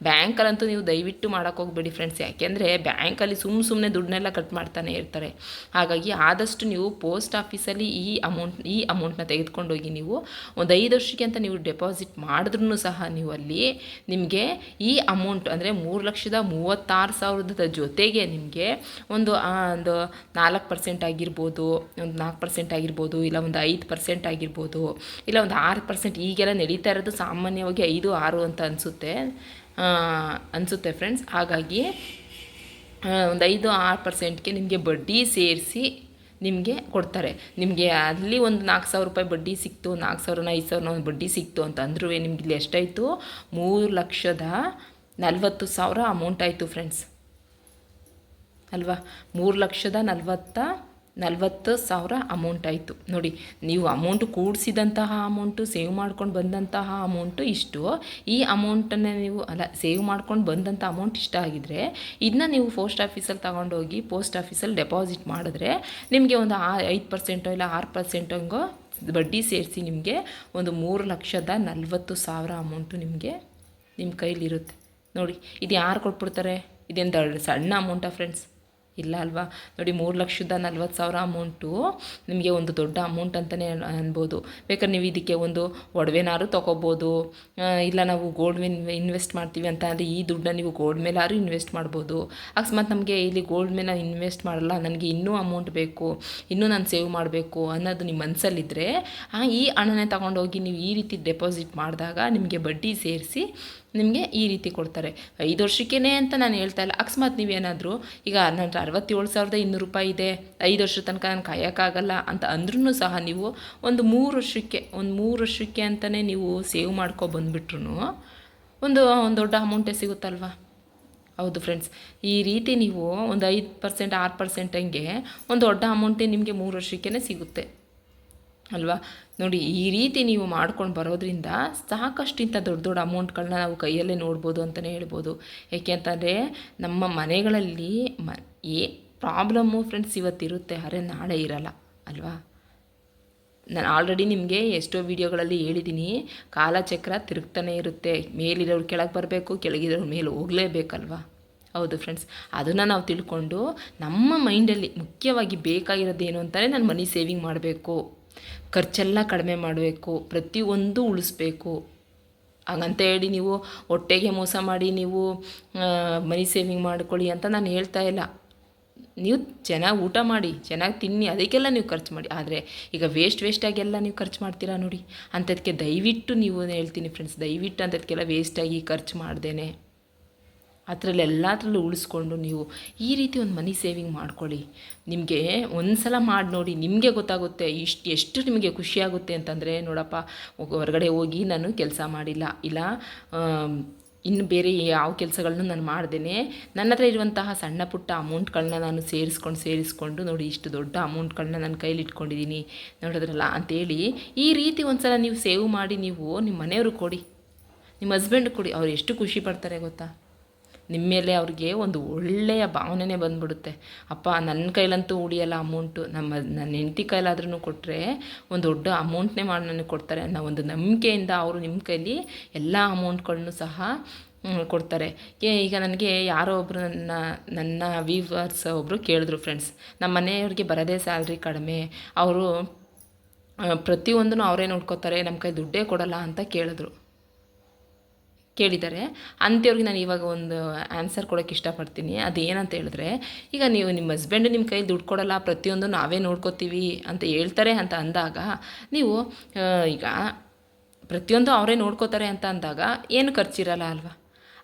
ಬ್ಯಾಂಕಲ್ಲಂತೂ ನೀವು ದಯವಿಟ್ಟು ಹೋಗಬೇಡಿ ಫ್ರೆಂಡ್ಸ್ ಯಾಕೆಂದರೆ ಬ್ಯಾಂಕಲ್ಲಿ ಸುಮ್ಮ ಸುಮ್ಮನೆ ದುಡ್ಡನ್ನೆಲ್ಲ ಕಟ್ ಮಾಡ್ತಾನೆ ಇರ್ತಾರೆ. ಹಾಗಾಗಿ ಆದಷ್ಟು ನೀವು ಪೋಸ್ಟ್ ಆಫೀಸಲ್ಲಿ ಈ ಅಮೌಂಟ್ ಈ ಅಮೌಂಟ್ನ ತೆಗೆದುಕೊಂಡೋಗಿ ನೀವು ಒಂದು ಐದು ವರ್ಷಕ್ಕೆ ಅಂತ ನೀವು ಡೆಪಾಸಿಟ್ ಮಾಡಿದ್ರೂ ಸಹ ನೀವು ಅಲ್ಲಿ ನಿಮಗೆ ಈ ಅಮೌಂಟ್ ಅಂದರೆ ಮೂರು ಲಕ್ಷದ ಮೂವತ್ತಾರು ಸಾವಿರದ ಜೊತೆಗೆ ನಿಮಗೆ ಒಂದು ಒಂದು ನಾಲ್ಕು ಪರ್ಸೆಂಟ್ ಆಗಿರ್ಬೋದು, ಒಂದು ನಾಲ್ಕು ಪರ್ಸೆಂಟ್ ಆಗಿರ್ಬೋದು, ಇಲ್ಲ ಒಂದು ಐದು ಪರ್ಸೆಂಟ್ ಆಗಿರ್ಬೋದು, ಇಲ್ಲ ಒಂದು ಆರು ಪರ್ಸೆಂಟ್ ಈಗೆಲ್ಲ ನಡೀತಾ ಇರೋದು ಸಾಮಾನ್ಯವಾಗಿ ಐದು, ಆರು ಅಂತ ಅನಿಸುತ್ತೆ. ಅನಿಸುತ್ತೆ. ಫ್ರೆಂಡ್ಸ್ ಹಾಗಾಗಿ ಒಂದು ಐದು ಆರು ಪರ್ಸೆಂಟ್ಗೆ ನಿಮಗೆ ಬಡ್ಡಿ ಸೇರಿಸಿ ನಿಮಗೆ ಕೊಡ್ತಾರೆ. ನಿಮಗೆ ಅಲ್ಲಿ ಒಂದು ನಾಲ್ಕು ಸಾವಿರ ರೂಪಾಯಿ ಬಡ್ಡಿ ಸಿಕ್ತು, ನಾಲ್ಕು ಸಾವಿರನ, ಐದು ಸಾವಿರನ ಒಂದು ಬಡ್ಡಿ ಸಿಕ್ತು ಅಂತ ಅಂದ್ರೂ ನಿಮ್ಗೆ ಇಲ್ಲಿ ಎಷ್ಟಾಯಿತು? ಮೂರು ಲಕ್ಷದ ನಲ್ವತ್ತು ಸಾವಿರ ಅಮೌಂಟ್ ಆಯಿತು ಫ್ರೆಂಡ್ಸ್ ಅಲ್ವಾ? ಮೂರು ಲಕ್ಷದ ನಲ್ವತ್ತ ನಲ್ವತ್ತು ಸಾವಿರ ಅಮೌಂಟ್ ಆಯಿತು. ನೋಡಿ, ನೀವು ಅಮೌಂಟ್ ಕೂಡಿಸಿದಂತಹ ಅಮೌಂಟು ಸೇವ್ ಮಾಡ್ಕೊಂಡು ಬಂದಂತಹ ಅಮೌಂಟು ಇಷ್ಟು. ಈ ಅಮೌಂಟನ್ನು ನೀವು, ಅಲ್ಲ ಸೇವ್ ಮಾಡ್ಕೊಂಡು ಬಂದಂಥ ಅಮೌಂಟ್ ಇಷ್ಟ ಆಗಿದ್ರೆ ಇದನ್ನ ನೀವು ಪೋಸ್ಟ್ ಆಫೀಸಲ್ಲಿ ತಗೊಂಡೋಗಿ ಪೋಸ್ಟ್ ಆಫೀಸಲ್ಲಿ ಡೆಪಾಸಿಟ್ ಮಾಡಿದ್ರೆ, ನಿಮಗೆ ಒಂದು ಆ ಐದು ಪರ್ಸೆಂಟೋ ಇಲ್ಲ ಆರು ಪರ್ಸೆಂಟೋ ಹಂಗೋ ಬಡ್ಡಿ ಸೇರಿಸಿ ನಿಮಗೆ ಒಂದು ಮೂರು ಲಕ್ಷದ ನಲ್ವತ್ತು ಸಾವಿರ ಅಮೌಂಟು ನಿಮಗೆ ನಿಮ್ಮ ಕೈಲಿರುತ್ತೆ. ನೋಡಿ ಇದು ಯಾರು ಕೊಟ್ಬಿಡ್ತಾರೆ ದೊಡ್ಡ ಸಣ್ಣ ಅಮೌಂಟಾ ಫ್ರೆಂಡ್ಸ್ ಇಲ್ಲ ಅಲ್ವಾ? ನೋಡಿ, ಮೂರು ಲಕ್ಷದ ನಲ್ವತ್ತು ಸಾವಿರ ಅಮೌಂಟು ನಿಮಗೆ ಒಂದು ದೊಡ್ಡ ಅಮೌಂಟ್ ಅಂತಲೇ ಅನ್ಬೋದು. ಬೇಕಾದ್ರೆ ನೀವು ಇದಕ್ಕೆ ಒಂದು ಒಡವೆನಾರು ತೊಗೋಬೋದು. ಇಲ್ಲ ನಾವು ಗೋಲ್ಡ್ ಇನ್ವೆಸ್ಟ್ ಮಾಡ್ತೀವಿ ಅಂತ ಅಂದರೆ ಈ ದುಡ್ಡನ್ನ ನೀವು ಗೋಲ್ಡ್ ಮೇಲಾದ್ರೂ ಇನ್ವೆಸ್ಟ್ ಮಾಡ್ಬೋದು. ಅಕಸ್ಮಾತ್ ನಮಗೆ ಇಲ್ಲಿ ಗೋಲ್ಡ್ ಮೇಲೆ ಇನ್ವೆಸ್ಟ್ ಮಾಡಲ್ಲ, ನನಗೆ ಇನ್ನೂ ಅಮೌಂಟ್ ಬೇಕು, ಇನ್ನೂ ನಾನು ಸೇವ್ ಮಾಡಬೇಕು ಅನ್ನೋದು ನಿಮ್ಮ ಮನಸ್ಸಲ್ಲಿದ್ದರೆ ಈ ಹಣನೇ ತಗೊಂಡೋಗಿ ನೀವು ಈ ರೀತಿ ಡೆಪಾಸಿಟ್ ಮಾಡಿದಾಗ ನಿಮಗೆ ಬಡ್ಡಿ ಸೇರಿಸಿ ನಿಮಗೆ ಈ ರೀತಿ ಕೊಡ್ತಾರೆ. ಐದು ವರ್ಷಕ್ಕೇ ಅಂತ ನಾನು ಹೇಳ್ತಾ ಇಲ್ಲ. ಅಕಸ್ಮಾತ್ ನೀವೇನಾದರೂ, ಈಗ ನನ್ನ ಅರವತ್ತೇಳು ಸಾವಿರದ ಇನ್ನೂರು ರೂಪಾಯಿ ಇದೆ, ಐದು ವರ್ಷದ ತನಕ ನಾನು ಕಾಯೋಕ್ಕಾಗಲ್ಲ ಅಂತ ಅಂದ್ರೂ ಸಹ ನೀವು ಒಂದು ಮೂರು ವರ್ಷಕ್ಕೆ, ಒಂದು ಮೂರು ವರ್ಷಕ್ಕೆ ಅಂತಲೇ ನೀವು ಸೇವ್ ಮಾಡ್ಕೊ ಬಂದುಬಿಟ್ರು ಒಂದು ಒಂದು ದೊಡ್ಡ ಅಮೌಂಟೇ ಸಿಗುತ್ತಲ್ವಾ? ಹೌದು ಫ್ರೆಂಡ್ಸ್ ಈ ರೀತಿ ನೀವು ಒಂದು ಐದು ಪರ್ಸೆಂಟ್ ಆರು ಪರ್ಸೆಂಟ್ ಹಂಗೆ ಒಂದು ದೊಡ್ಡ ಅಮೌಂಟೇ ನಿಮಗೆ ಮೂರು ವರ್ಷಕ್ಕೇ ಸಿಗುತ್ತೆ. ಅಲ್ವಾ? ನೋಡಿ, ಈ ರೀತಿ ನೀವು ಮಾಡ್ಕೊಂಡು ಬರೋದ್ರಿಂದ ಸಾಕಷ್ಟು ಇಂಥ ದೊಡ್ಡ ದೊಡ್ಡ ಅಮೌಂಟ್ಗಳನ್ನ ನಾವು ಕೈಯಲ್ಲೇ ನೋಡ್ಬೋದು ಅಂತಲೇ ಹೇಳ್ಬೋದು. ಏಕೆ ಅಂತಂದರೆ, ನಮ್ಮ ಮನೆಗಳಲ್ಲಿ ಮ, ಏ ಪ್ರಾಬ್ಲಮ್ಮು ಫ್ರೆಂಡ್ಸ್ ಇವತ್ತಿರುತ್ತೆ, ಅರೆ ನಾಳೆ ಇರಲ್ಲ, ಅಲ್ವಾ? ನಾನು ಆಲ್ರೆಡಿ ನಿಮಗೆ ಎಷ್ಟೋ ವೀಡಿಯೋಗಳಲ್ಲಿ ಹೇಳಿದ್ದೀನಿ ಕಾಲಚಕ್ರ ತಿರುಗ್ತಾನೆ ಇರುತ್ತೆ. ಮೇಲಿರೋರು ಕೆಳಗೆ ಬರಬೇಕು, ಕೆಳಗಿರೋರು ಮೇಲೆ ಹೋಗಲೇಬೇಕಲ್ವಾ? ಹೌದು ಫ್ರೆಂಡ್ಸ್, ಅದನ್ನು ನಾವು ತಿಳ್ಕೊಂಡು ನಮ್ಮ ಮೈಂಡಲ್ಲಿ ಮುಖ್ಯವಾಗಿ ಬೇಕಾಗಿರೋದೇನು ಅಂತಲೇ ನಾನು ಮನಿ ಸೇವಿಂಗ್ ಮಾಡಬೇಕು. ಖರ್ಚೆಲ್ಲ ಕಡಿಮೆ ಮಾಡಬೇಕು, ಪ್ರತಿಯೊಂದು ಉಳಿಸ್ಬೇಕು. ಹಾಗಂತ ಹೇಳಿ ನೀವು ಹೊಟ್ಟೆಗೆ ಮೋಸ ಮಾಡಿ ನೀವು ಮನಿ ಸೇವಿಂಗ್ ಮಾಡ್ಕೊಳ್ಳಿ ಅಂತ ನಾನು ಹೇಳ್ತಾ ಇಲ್ಲ. ನೀವು ಚೆನ್ನಾಗಿ ಊಟ ಮಾಡಿ, ಚೆನ್ನಾಗಿ ತಿನ್ನಿ, ಅದಕ್ಕೆಲ್ಲ ನೀವು ಖರ್ಚು ಮಾಡಿ. ಆದರೆ ಈಗ ವೇಸ್ಟ್ ವೇಸ್ಟಾಗೆಲ್ಲ ನೀವು ಖರ್ಚು ಮಾಡ್ತೀರಾ ನೋಡಿ? ಅಂಥದಕ್ಕೆ ದಯವಿಟ್ಟು ನೀವು ಹೇಳ್ತೀನಿ ಫ್ರೆಂಡ್ಸ್ ದಯವಿಟ್ಟು ಅಂಥದಕ್ಕೆಲ್ಲ ವೇಸ್ಟಾಗಿ ಖರ್ಚು ಮಾಡ್ದೇನೆ. ಅದರಲ್ಲಿ ಎಲ್ಲದರಲ್ಲೂ ಉಳಿಸ್ಕೊಂಡು ನೀವು ಈ ರೀತಿ ಒಂದು ಮನಿ ಸೇವಿಂಗ್ ಮಾಡ್ಕೊಳ್ಳಿ. ನಿಮಗೆ ಒಂದು ಸಲ ಮಾಡಿ ನೋಡಿ ನಿಮಗೆ ಗೊತ್ತಾಗುತ್ತೆ ಇಷ್ಟು ಎಷ್ಟು ನಿಮಗೆ ಖುಷಿಯಾಗುತ್ತೆ ಅಂತಂದರೆ, ನೋಡಪ್ಪ ಹೊರಗಡೆ ಹೋಗಿ ನಾನು ಕೆಲಸ ಮಾಡಿಲ್ಲ. ಇಲ್ಲ ಇನ್ನು ಬೇರೆ ಯಾವ ಕೆಲಸಗಳನ್ನು ನಾನು ಮಾಡ್ದೇನೆ. ನನ್ನ ಹತ್ರ ಇರುವಂತಹ ಸಣ್ಣ ಪುಟ್ಟ ಅಮೌಂಟ್ಗಳನ್ನ ನಾನು ಸೇರಿಸ್ಕೊಂಡು ಸೇರಿಸ್ಕೊಂಡು ನೋಡಿ ಇಷ್ಟು ದೊಡ್ಡ ಅಮೌಂಟ್ಗಳನ್ನ ನನ್ನ ಕೈಲಿ ಇಟ್ಕೊಂಡಿದ್ದೀನಿ ನೋಡಿದ್ರಲ್ಲ, ಅಂತೇಳಿ ಈ ರೀತಿ ಒಂದು ಸಲ ನೀವು ಸೇವ್ ಮಾಡಿ ನೀವು ನಿಮ್ಮ ಮನೆಯವ್ರಿಗೆ ಕೊಡಿ. ನಿಮ್ಮ ಹಸ್ಬೆಂಡ್ ಕೊಡಿ. ಅವ್ರು ಎಷ್ಟು ಖುಷಿ ಪಡ್ತಾರೆ ಗೊತ್ತಾ? ನಿಮ್ಮ ಮೇಲೆ ಅವ್ರಿಗೆ ಒಂದು ಒಳ್ಳೆಯ ಭಾವನೆನೇ ಬಂದ್ಬಿಡುತ್ತೆ. ಅಪ್ಪ, ನನ್ನ ಕೈಲಂತೂ ಉಳಿಯಲ್ಲ ಅಮೌಂಟು ನಮ್ಮ, ನನ್ನ ಹೆಂಡತಿ ಕೈಲಾದ್ರೂ ಕೊಟ್ಟರೆ ಒಂದು ದೊಡ್ಡ ಅಮೌಂಟ್ನೇ ಮಾಡಿ, ನನಗೆ ಕೊಡ್ತಾರೆ ಅನ್ನೋ ಒಂದು ನಂಬಿಕೆಯಿಂದ ಅವರು ನಿಮ್ಮ ಕೈಲಿ ಎಲ್ಲ ಅಮೌಂಟ್ಗಳನ್ನು ಸಹ ಕೊಡ್ತಾರೆ. ಏ, ಈಗ ನನಗೆ ಯಾರೋ ಒಬ್ಬರು ನನ್ನ ನನ್ನ ವೀವರ್ಸ್ ಒಬ್ಬರು ಕೇಳಿದ್ರು ಫ್ರೆಂಡ್ಸ್ ನಮ್ಮ ಮನೆಯವ್ರಿಗೆ ಬರೋದೇ ಸ್ಯಾಲ್ರಿ ಕಡಿಮೆ. ಅವರು ಪ್ರತಿಯೊಂದನ್ನು ಅವರೇ ನೋಡ್ಕೋತಾರೆ. ನಮ್ಮ ಕೈ ದುಡ್ಡೇ ಕೊಡಲ್ಲ ಅಂತ ಕೇಳಿದ್ರು. ಕೇಳಿದ್ದಾರೆ. ಅಂಥವ್ರಿಗೆ ನಾನು ಇವಾಗ ಒಂದು ಆನ್ಸರ್ ಕೊಡೋಕ್ಕೆ ಇಷ್ಟಪಡ್ತೀನಿ. ಅದು ಏನಂತ ಹೇಳಿದ್ರೆ, ಈಗ ನೀವು ನಿಮ್ಮ ಹಸ್ಬೆಂಡ್ ನಿಮ್ಮ ಕೈಲಿ ದುಡ್ಡು ಕೊಡಲ್ಲ, ಪ್ರತಿಯೊಂದು ನಾವೇ ನೋಡ್ಕೋತೀವಿ ಅಂತ ಹೇಳ್ತಾರೆ ಅಂತ ಅಂದಾಗ, ನೀವು ಈಗ ಪ್ರತಿಯೊಂದು ಅವರೇ ನೋಡ್ಕೋತಾರೆ ಅಂತ ಅಂದಾಗ ಏನು ಖರ್ಚಿರಲ್ಲ ಅಲ್ವಾ?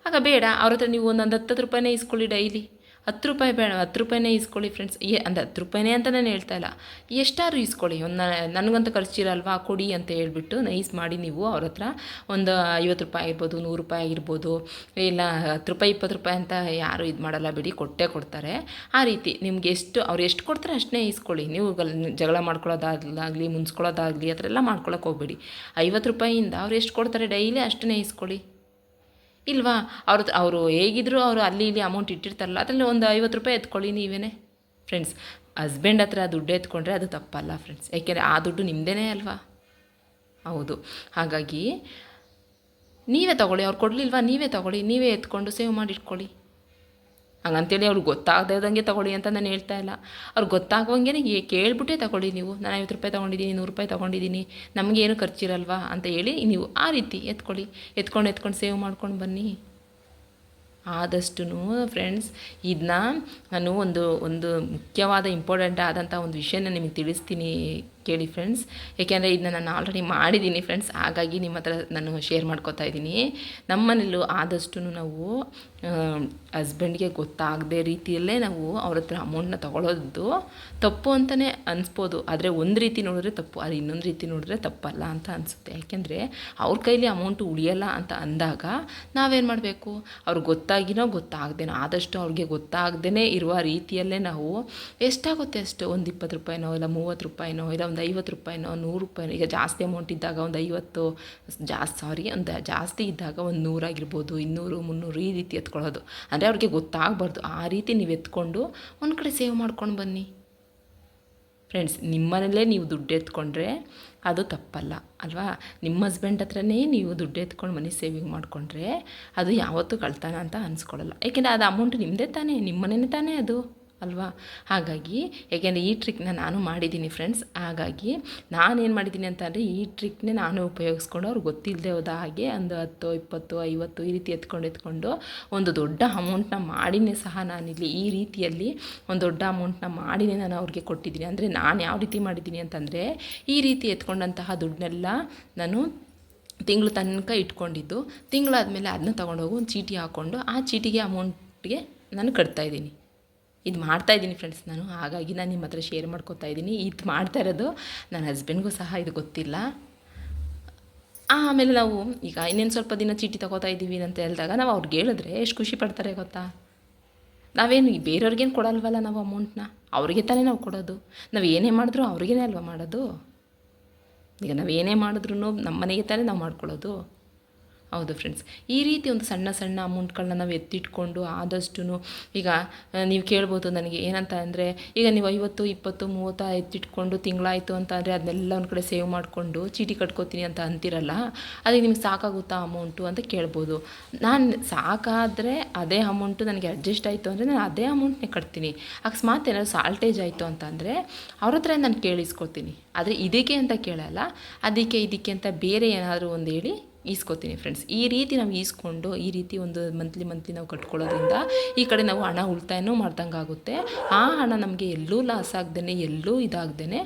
ಆಗ ಬೇಡ, ಅವ್ರ ಹತ್ರ ನೀವು ಒಂದು ಹತ್ತು ರೂಪಾಯಿನೇ ಇಸ್ಕೊಳ್ಳಿ ಡೈಲಿ ಹತ್ತು ರೂಪಾಯಿ ಬೇಡ, ಹತ್ತು ರೂಪಾಯಿನೇ ಇಸ್ಕೊಳ್ಳಿ ಫ್ರೆಂಡ್ಸ್ ಏ ಅಂದರೆ ಹತ್ತು ರೂಪಾಯಿನೇ ಅಂತ ನಾನು ಹೇಳ್ತಾ ಇಲ್ಲ. ಎಷ್ಟಾದ್ರು ಇಸ್ಕೊಳ್ಳಿ ಒಂದು ನನಗಂತ ಖರ್ಚಿರಲ್ವಾ ಕೊಡಿ ಅಂತ ಹೇಳ್ಬಿಟ್ಟು ನೈಸ್ ಮಾಡಿ ನೀವು ಅವ್ರ ಹತ್ರ. ಒಂದು ಐವತ್ತು ರೂಪಾಯಿ ಆಗಿರ್ಬೋದು, ನೂರು ರೂಪಾಯಿ ಆಗಿರ್ಬೋದು, ಇಲ್ಲ ಹತ್ತು ರೂಪಾಯಿ, ಇಪ್ಪತ್ತು ರೂಪಾಯಿ ಅಂತ ಯಾರು ಇದು ಮಾಡಲ್ಲ ಬಿಡಿ, ಕೊಟ್ಟೇ ಕೊಡ್ತಾರೆ. ಆ ರೀತಿ ನಿಮ್ಗೆ ಎಷ್ಟು, ಅವ್ರು ಎಷ್ಟು ಕೊಡ್ತಾರೆ ಅಷ್ಟನ್ನೇ ಇಸ್ಕೊಳ್ಳಿ ನೀವು ಜಗಳ ಮಾಡ್ಕೊಳ್ಳೋದಾಗಲಿ ಮುನ್ಸ್ಕೊಳ್ಳೋದಾಗಲಿ, ಆ ಥರ ಎಲ್ಲ ಮಾಡ್ಕೊಳ್ಳೋಕೆ ಹೋಗ್ಬೇಡಿ. ಐವತ್ತು ರೂಪಾಯಿಯಿಂದ ಅವ್ರು ಎಷ್ಟು ಕೊಡ್ತಾರೆ? ಡೈಲಿ ಅಷ್ಟನ್ನೇ ಇಸ್ಕೊಳ್ಳಿ ಇಲ್ವಾ? ಅವ್ರ ಅವರು ಹೇಗಿದ್ರು ಅವರು ಅಲ್ಲಿ ಇಲ್ಲಿ ಅಮೌಂಟ್ ಇಟ್ಟಿರ್ತಾರಲ್ಲ, ಅದರಲ್ಲಿ ಒಂದು ಐವತ್ತು ರೂಪಾಯಿ ಎತ್ಕೊಳ್ಳಿ ನೀವೇ ಫ್ರೆಂಡ್ಸ್ ಹಸ್ಬೆಂಡ್ ಹತ್ರ ದುಡ್ಡು ಎತ್ಕೊಂಡ್ರೆ ಅದು ತಪ್ಪಲ್ಲ ಫ್ರೆಂಡ್ಸ್ ಯಾಕೆಂದರೆ ಆ ದುಡ್ಡು ನಿಮ್ಮದೇ ಅಲ್ವಾ? ಹೌದು. ಹಾಗಾಗಿ ನೀವೇ ತಗೊಳ್ಳಿ, ಅವ್ರು ಕೊಡಲಿಲ್ವಾ? ನೀವೇ ತಗೊಳ್ಳಿ, ನೀವೇ ಎತ್ಕೊಂಡು ಸೇವ್ ಮಾಡಿ ಇಟ್ಕೊಳ್ಳಿ. ಹಂಗಂತೇಳಿ ಅವ್ರಿಗೆ ಗೊತ್ತಾಗದಂಗೆ ತಗೊಳ್ಳಿ ಅಂತ ನಾನು ಹೇಳ್ತಾ ಇಲ್ಲ. ಅವ್ರಿಗೆ ಗೊತ್ತಾಗುವಂಗೆ ಕೇಳ್ಬಿಟ್ಟೇ ತಗೊಳ್ಳಿ ನೀವು. ನಾನು ಐವತ್ತು ರೂಪಾಯಿ ತೊಗೊಂಡಿದ್ದೀನಿ, ನೂರು ರೂಪಾಯಿ ತೊಗೊಂಡಿದ್ದೀನಿ, ನಮಗೇನು ಖರ್ಚಿರಲ್ವಾ ಅಂತ ಹೇಳಿ ನೀವು ಆ ರೀತಿ ಎತ್ಕೊಳ್ಳಿ. ಎತ್ಕೊಂಡು ಎತ್ಕೊಂಡು ಸೇವ್ ಮಾಡ್ಕೊಂಡು ಬನ್ನಿ. ಆದಷ್ಟು ಫ್ರೆಂಡ್ಸ್ ಇದನ್ನ ನಾನು ಒಂದು ಒಂದು ಮುಖ್ಯವಾದ ಇಂಪಾರ್ಟೆಂಟ್ ಆದಂಥ ಒಂದು ವಿಷಯನ ನಿಮಗೆ ತಿಳಿಸ್ತೀನಿ. ಕೇಳಿ ಫ್ರೆಂಡ್ಸ್ ಏಕೆಂದರೆ ಇದನ್ನ ನಾನು ಆಲ್ರೆಡಿ ಮಾಡಿದ್ದೀನಿ ಫ್ರೆಂಡ್ಸ್ ಹಾಗಾಗಿ ನಿಮ್ಮ ಹತ್ರ ನಾನು ಶೇರ್ ಮಾಡ್ಕೋತಾ ಇದ್ದೀನಿ. ನಮ್ಮನೇಲೂ ಆದಷ್ಟು ನಾವು ಹಸ್ಬೆಂಡ್ಗೆ ಗೊತ್ತಾಗದೆ ರೀತಿಯಲ್ಲೇ ನಾವು ಅವ್ರ ಹತ್ರ ಅಮೌಂಟ್ನ ತೊಗೊಳೋದು ತಪ್ಪು ಅಂತಲೇ ಅನಿಸ್ಬೋದು. ಆದರೆ ಒಂದು ರೀತಿ ನೋಡಿದ್ರೆ ತಪ್ಪು ಅದು ಇನ್ನೊಂದು ರೀತಿ ನೋಡಿದ್ರೆ ತಪ್ಪಲ್ಲ ಅಂತ ಅನಿಸುತ್ತೆ. ಯಾಕೆಂದರೆ ಅವ್ರ ಕೈಲಿ ಅಮೌಂಟು ಉಳಿಯಲ್ಲ ಅಂತ ಅಂದಾಗ ನಾವೇನು ಮಾಡಬೇಕು? ಅವ್ರಿಗೆ ಗೊತ್ತಾಗಿನೋ ಗೊತ್ತಾಗ್ದೇನೋ, ಆದಷ್ಟು ಅವ್ರಿಗೆ ಗೊತ್ತಾಗ್ದೇ ಇರುವ ರೀತಿಯಲ್ಲೇ ನಾವು ಎಷ್ಟಾಗುತ್ತೆ ಅಷ್ಟು? ಒಂದು ಇಪ್ಪತ್ತು ರೂಪಾಯಿನೋ, ಇಲ್ಲ ಮೂವತ್ತು ರೂಪಾಯಿನೋ, ಇಲ್ಲ ಒಂದು ಐವತ್ತು ರೂಪಾಯಿನೋ, ನೂರು ರೂಪಾಯಿನೋ, ಈಗ ಜಾಸ್ತಿ ಅಮೌಂಟ್ ಇದ್ದಾಗ ಒಂದು ಐವತ್ತು ಜಾಸ್ತಿ ಸಾರಿ ಒಂದು ಜಾಸ್ತಿ ಇದ್ದಾಗ ಒಂದು ನೂರಾಗಿರ್ಬೋದು ಇನ್ನೂರು, ಮುನ್ನೂರು ಈ ರೀತಿ ಎತ್ಕೊಳ್ಳೋದು. ಅಂದರೆ ಅವ್ರಿಗೆ ಗೊತ್ತಾಗಬಾರ್ದು. ಆ ರೀತಿ ನೀವು ಎತ್ಕೊಂಡು ಒಂದು ಕಡೆ ಸೇವ್ ಮಾಡ್ಕೊಂಡು ಬನ್ನಿ. ಫ್ರೆಂಡ್ಸ್ ನಿಮ್ಮನೇಲೇ ನೀವು ದುಡ್ಡು ಎತ್ಕೊಂಡ್ರೆ ಅದು ತಪ್ಪಲ್ಲ, ಅಲ್ವಾ? ನಿಮ್ಮ ಹಸ್ಬೆಂಡ್ ಹತ್ರನೇ ನೀವು ದುಡ್ಡು ಎತ್ಕೊಂಡು ಮನಿ ಸೇವಿಂಗ್ ಮಾಡಿಕೊಂಡ್ರೆ ಅದು ಯಾವತ್ತೂ ಕಳ್ತಾನ ಅಂತ ಅನ್ಸ್ಕೊಳ್ಳಲ್ಲ ಏಕೆಂದರೆ ಅದು ಅಮೌಂಟ್ ನಿಮ್ಮದೇ ತಾನೇ ನಿಮ್ಮನೇ ತಾನೇ ಅದು. ಅಲ್ವಾ? ಹಾಗಾಗಿ ಏಕೆಂದರೆ ಈ ಟ್ರಿಕ್ನ ನಾನು ಮಾಡಿದ್ದೀನಿ ಫ್ರೆಂಡ್ಸ್ ಹಾಗಾಗಿ ನಾನೇನು ಮಾಡಿದ್ದೀನಿ ಅಂತಂದರೆ ಈ ಟ್ರಿಕ್ನೇ ನಾನು ಉಪಯೋಗಿಸ್ಕೊಂಡು ಅವ್ರಿಗೆ ಗೊತ್ತಿಲ್ಲದೆ ಹೋದ ಹಾಗೆ ಒಂದು ಹತ್ತು, ಇಪ್ಪತ್ತು, ಐವತ್ತು ಈ ರೀತಿ ಎತ್ಕೊಂಡು ಎತ್ಕೊಂಡು ಒಂದು ದೊಡ್ಡ ಅಮೌಂಟ್ನ ಮಾಡಿನೇ ಸಹ ನಾನಿಲ್ಲಿ ಈ ರೀತಿಯಲ್ಲಿ ಒಂದು ದೊಡ್ಡ ಅಮೌಂಟ್ನ ಮಾಡಿನೇ ನಾನು ಅವ್ರಿಗೆ ಕೊಟ್ಟಿದ್ದೀನಿ. ಅಂದರೆ ನಾನು ಯಾವ ರೀತಿ ಮಾಡಿದ್ದೀನಿ ಅಂತಂದರೆ ಈ ರೀತಿ ಎತ್ಕೊಂಡಂತಹ ದುಡ್ಡನ್ನೆಲ್ಲ ನಾನು ತಿಂಗಳು ತನಕ ಇಟ್ಕೊಂಡಿದ್ದು. ತಿಂಗಳಾದಮೇಲೆ ಅದನ್ನ ತೊಗೊಂಡೋಗಿ ಒಂದು ಚೀಟಿ ಹಾಕ್ಕೊಂಡು ಆ ಚೀಟಿಗೆ ಅಮೌಂಟ್ಗೆ ನಾನು ಕಟ್ತಾಯಿದ್ದೀನಿ ಇದು ಮಾಡ್ತಾ ಇದ್ದೀನಿ ಫ್ರೆಂಡ್ಸ್ ನಾನು. ಹಾಗಾಗಿ ನಾನು ನಿಮ್ಮ ಹತ್ರ ಶೇರ್ ಮಾಡ್ಕೊತಾ ಇದ್ದೀನಿ. ಇದು ಮಾಡ್ತಾ ಇರೋದು ನನ್ನ ಹಸ್ಬೆಂಡ್ಗೂ ಸಹ ಇದು ಗೊತ್ತಿಲ್ಲ. ಆಮೇಲೆ ನಾವು ಈಗ ಇನ್ನೇನು ಸ್ವಲ್ಪ ದಿನ ಚೀಟಿ ತಗೋತಾ ಇದ್ದೀವಿ ಅಂತ ಹೇಳಿದಾಗ ನಾವು ಅವ್ರಿಗೆ ಹೇಳಿದ್ರೆ ಎಷ್ಟು ಖುಷಿ ಪಡ್ತಾರೆ ಗೊತ್ತಾ? ನಾವೇನು ಬೇರೆಯವ್ರಿಗೇನು ಕೊಡಲ್ವಲ್ಲ ನಾವು ಅಮೌಂಟ್ನ ಅವ್ರಿಗೆ ತಾನೇ ನಾವು ಕೊಡೋದು. ನಾವು ಏನೇ ಮಾಡಿದ್ರೂ ಅವ್ರಿಗೇನೇ ಅಲ್ವಾ ಮಾಡೋದು? ಈಗ ನಾವು ಏನೇ ಮಾಡಿದ್ರೂ ನಮ್ಮ ಮನೆಗೆ ತಾನೇ ನಾವು ಮಾಡ್ಕೊಳ್ಳೋದು. ಹೌದು ಫ್ರೆಂಡ್ಸ್ ಈ ರೀತಿ ಒಂದು ಸಣ್ಣ ಸಣ್ಣ ಅಮೌಂಟ್ಗಳನ್ನ ನಾವು ಎತ್ತಿಟ್ಕೊಂಡು ಆದಷ್ಟು ಈಗ ನೀವು ಕೇಳ್ಬೋದು ನನಗೆ ಏನಂತ ಅಂದರೆ, ಈಗ ನೀವು ಐವತ್ತು, ಇಪ್ಪತ್ತು, ಮೂವತ್ತು ಎತ್ತಿಟ್ಕೊಂಡು ತಿಂಗಳಾಯಿತು ಅಂತ ಅಂದರೆ ಅದನ್ನೆಲ್ಲ ಒಂದು ಕಡೆ ಸೇವ್ ಮಾಡಿಕೊಂಡು ಚೀಟಿ ಕಟ್ಕೋತೀನಿ ಅಂತ ಅಂತಿರಲ್ಲ, ಅದಕ್ಕೆ ನಿಮ್ಗೆ ಸಾಕಾಗುತ್ತಾ ಅಮೌಂಟು ಅಂತ ಕೇಳ್ಬೋದು. ನಾನು ಸಾಕಾದರೆ ಅದೇ ಅಮೌಂಟು ನನಗೆ ಅಡ್ಜಸ್ಟ್ ಆಯಿತು ಅಂದರೆ ನಾನು ಅದೇ ಅಮೌಂಟ್ನೇ ಕಟ್ತೀನಿ. ಅಕಸ್ಮಾತ್ ಏನಾದ್ರು ಸಾಲ್ಟೇಜ್ ಆಯಿತು ಅಂತಂದರೆ ಅವ್ರ ಹತ್ರ ನಾನು ಕೇಳಿಸ್ಕೊತೀನಿ ಆದರೆ ಇದಕ್ಕೆ ಅಂತ ಕೇಳಲ್ಲ, ಅದಕ್ಕೆ, ಇದಕ್ಕೆ ಅಂತ ಬೇರೆ ಏನಾದರೂ ಒಂದು ಹೇಳಿ ಈಸ್ಕೊತೀನಿ ಫ್ರೆಂಡ್ಸ್ ಈ ರೀತಿ ನಾವು ಈಸ್ಕೊಂಡು ಈ ರೀತಿ ಒಂದು ಮಂತ್ಲಿ ಮಂತ್ಲಿ ನಾವು ಕಟ್ಕೊಳ್ಳೋದ್ರಿಂದ ಈ ಕಡೆ ನಾವು ಹಣ ಉಳಿತಾಯನೂ ಮಾಡ್ದಂಗೆ ಆಗುತ್ತೆ ಆ ಹಣ ನಮಗೆ ಎಲ್ಲೂ ಲಾಸ್ ಆಗ್ದೇ ಎಲ್ಲೂ ಇದಾಗ್ದೇ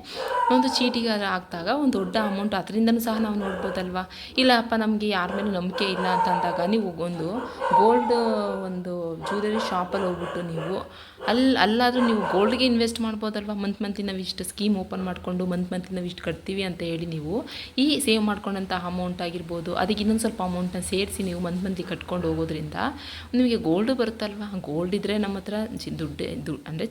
ಒಂದು ಚೀಟಿಗೆ ಹಾಕಿದಾಗ ಒಂದು ದೊಡ್ಡ ಅಮೌಂಟ್ ಅದರಿಂದನೂ ಸಹ ನಾವು ನೋಡ್ಬೋದಲ್ವ? ಇಲ್ಲಪ್ಪ, ನಮಗೆ ಯಾರ ಮೇಲೆ ನಂಬಿಕೆ ಇಲ್ಲ ಅಂತ ಅಂದಾಗ ನೀವು ಒಂದು ಗೋಲ್ಡ್ ಒಂದು ಜ್ಯುವೆಲರಿ ಶಾಪಲ್ಲಿ ಹೋಗ್ಬಿಟ್ಟು ನೀವು ಅಲ್ಲಿ ಅಲ್ಲಾದರೂ ನೀವು ಗೋಲ್ಡ್ಗೆ ಇನ್ವೆಸ್ಟ್ ಮಾಡ್ಬೋದಲ್ವ? ಮಂತ್ ಮಂತ್ಲಿ ನಾವು ಇಷ್ಟು ಸ್ಕೀಮ್ ಓಪನ್ ಮಾಡಿಕೊಂಡು ಮಂತ್ ಮಂತ್ಲಿ ನಾವು ಇಷ್ಟು ಕಟ್ತೀವಿ ಅಂತ ಹೇಳಿ ನೀವು ಈ ಸೇವ್ ಮಾಡ್ಕೊಂಡಂಥ ಅಮೌಂಟ್ ಆಗಿರ್ಬೋದು, ಅದಕ್ಕೆ ಇನ್ನೊಂದು ಸ್ವಲ್ಪ ಅಮೌಂಟ್ನ ಸೇರಿಸಿ ನೀವು ಮಂತ್ ಮಂತ್ಲಿ ಕಟ್ಕೊಂಡು ಹೋಗೋದ್ರಿಂದ ನಿಮಗೆ ಗೋಲ್ಡ್ ಬರುತ್ತಲ್ವ? ಗೋಲ್ಡ್ ಇದ್ದರೆ ನಮ್ಮ ಹತ್ರ ದುಡ್ಡು ದು ಅಂದರೆ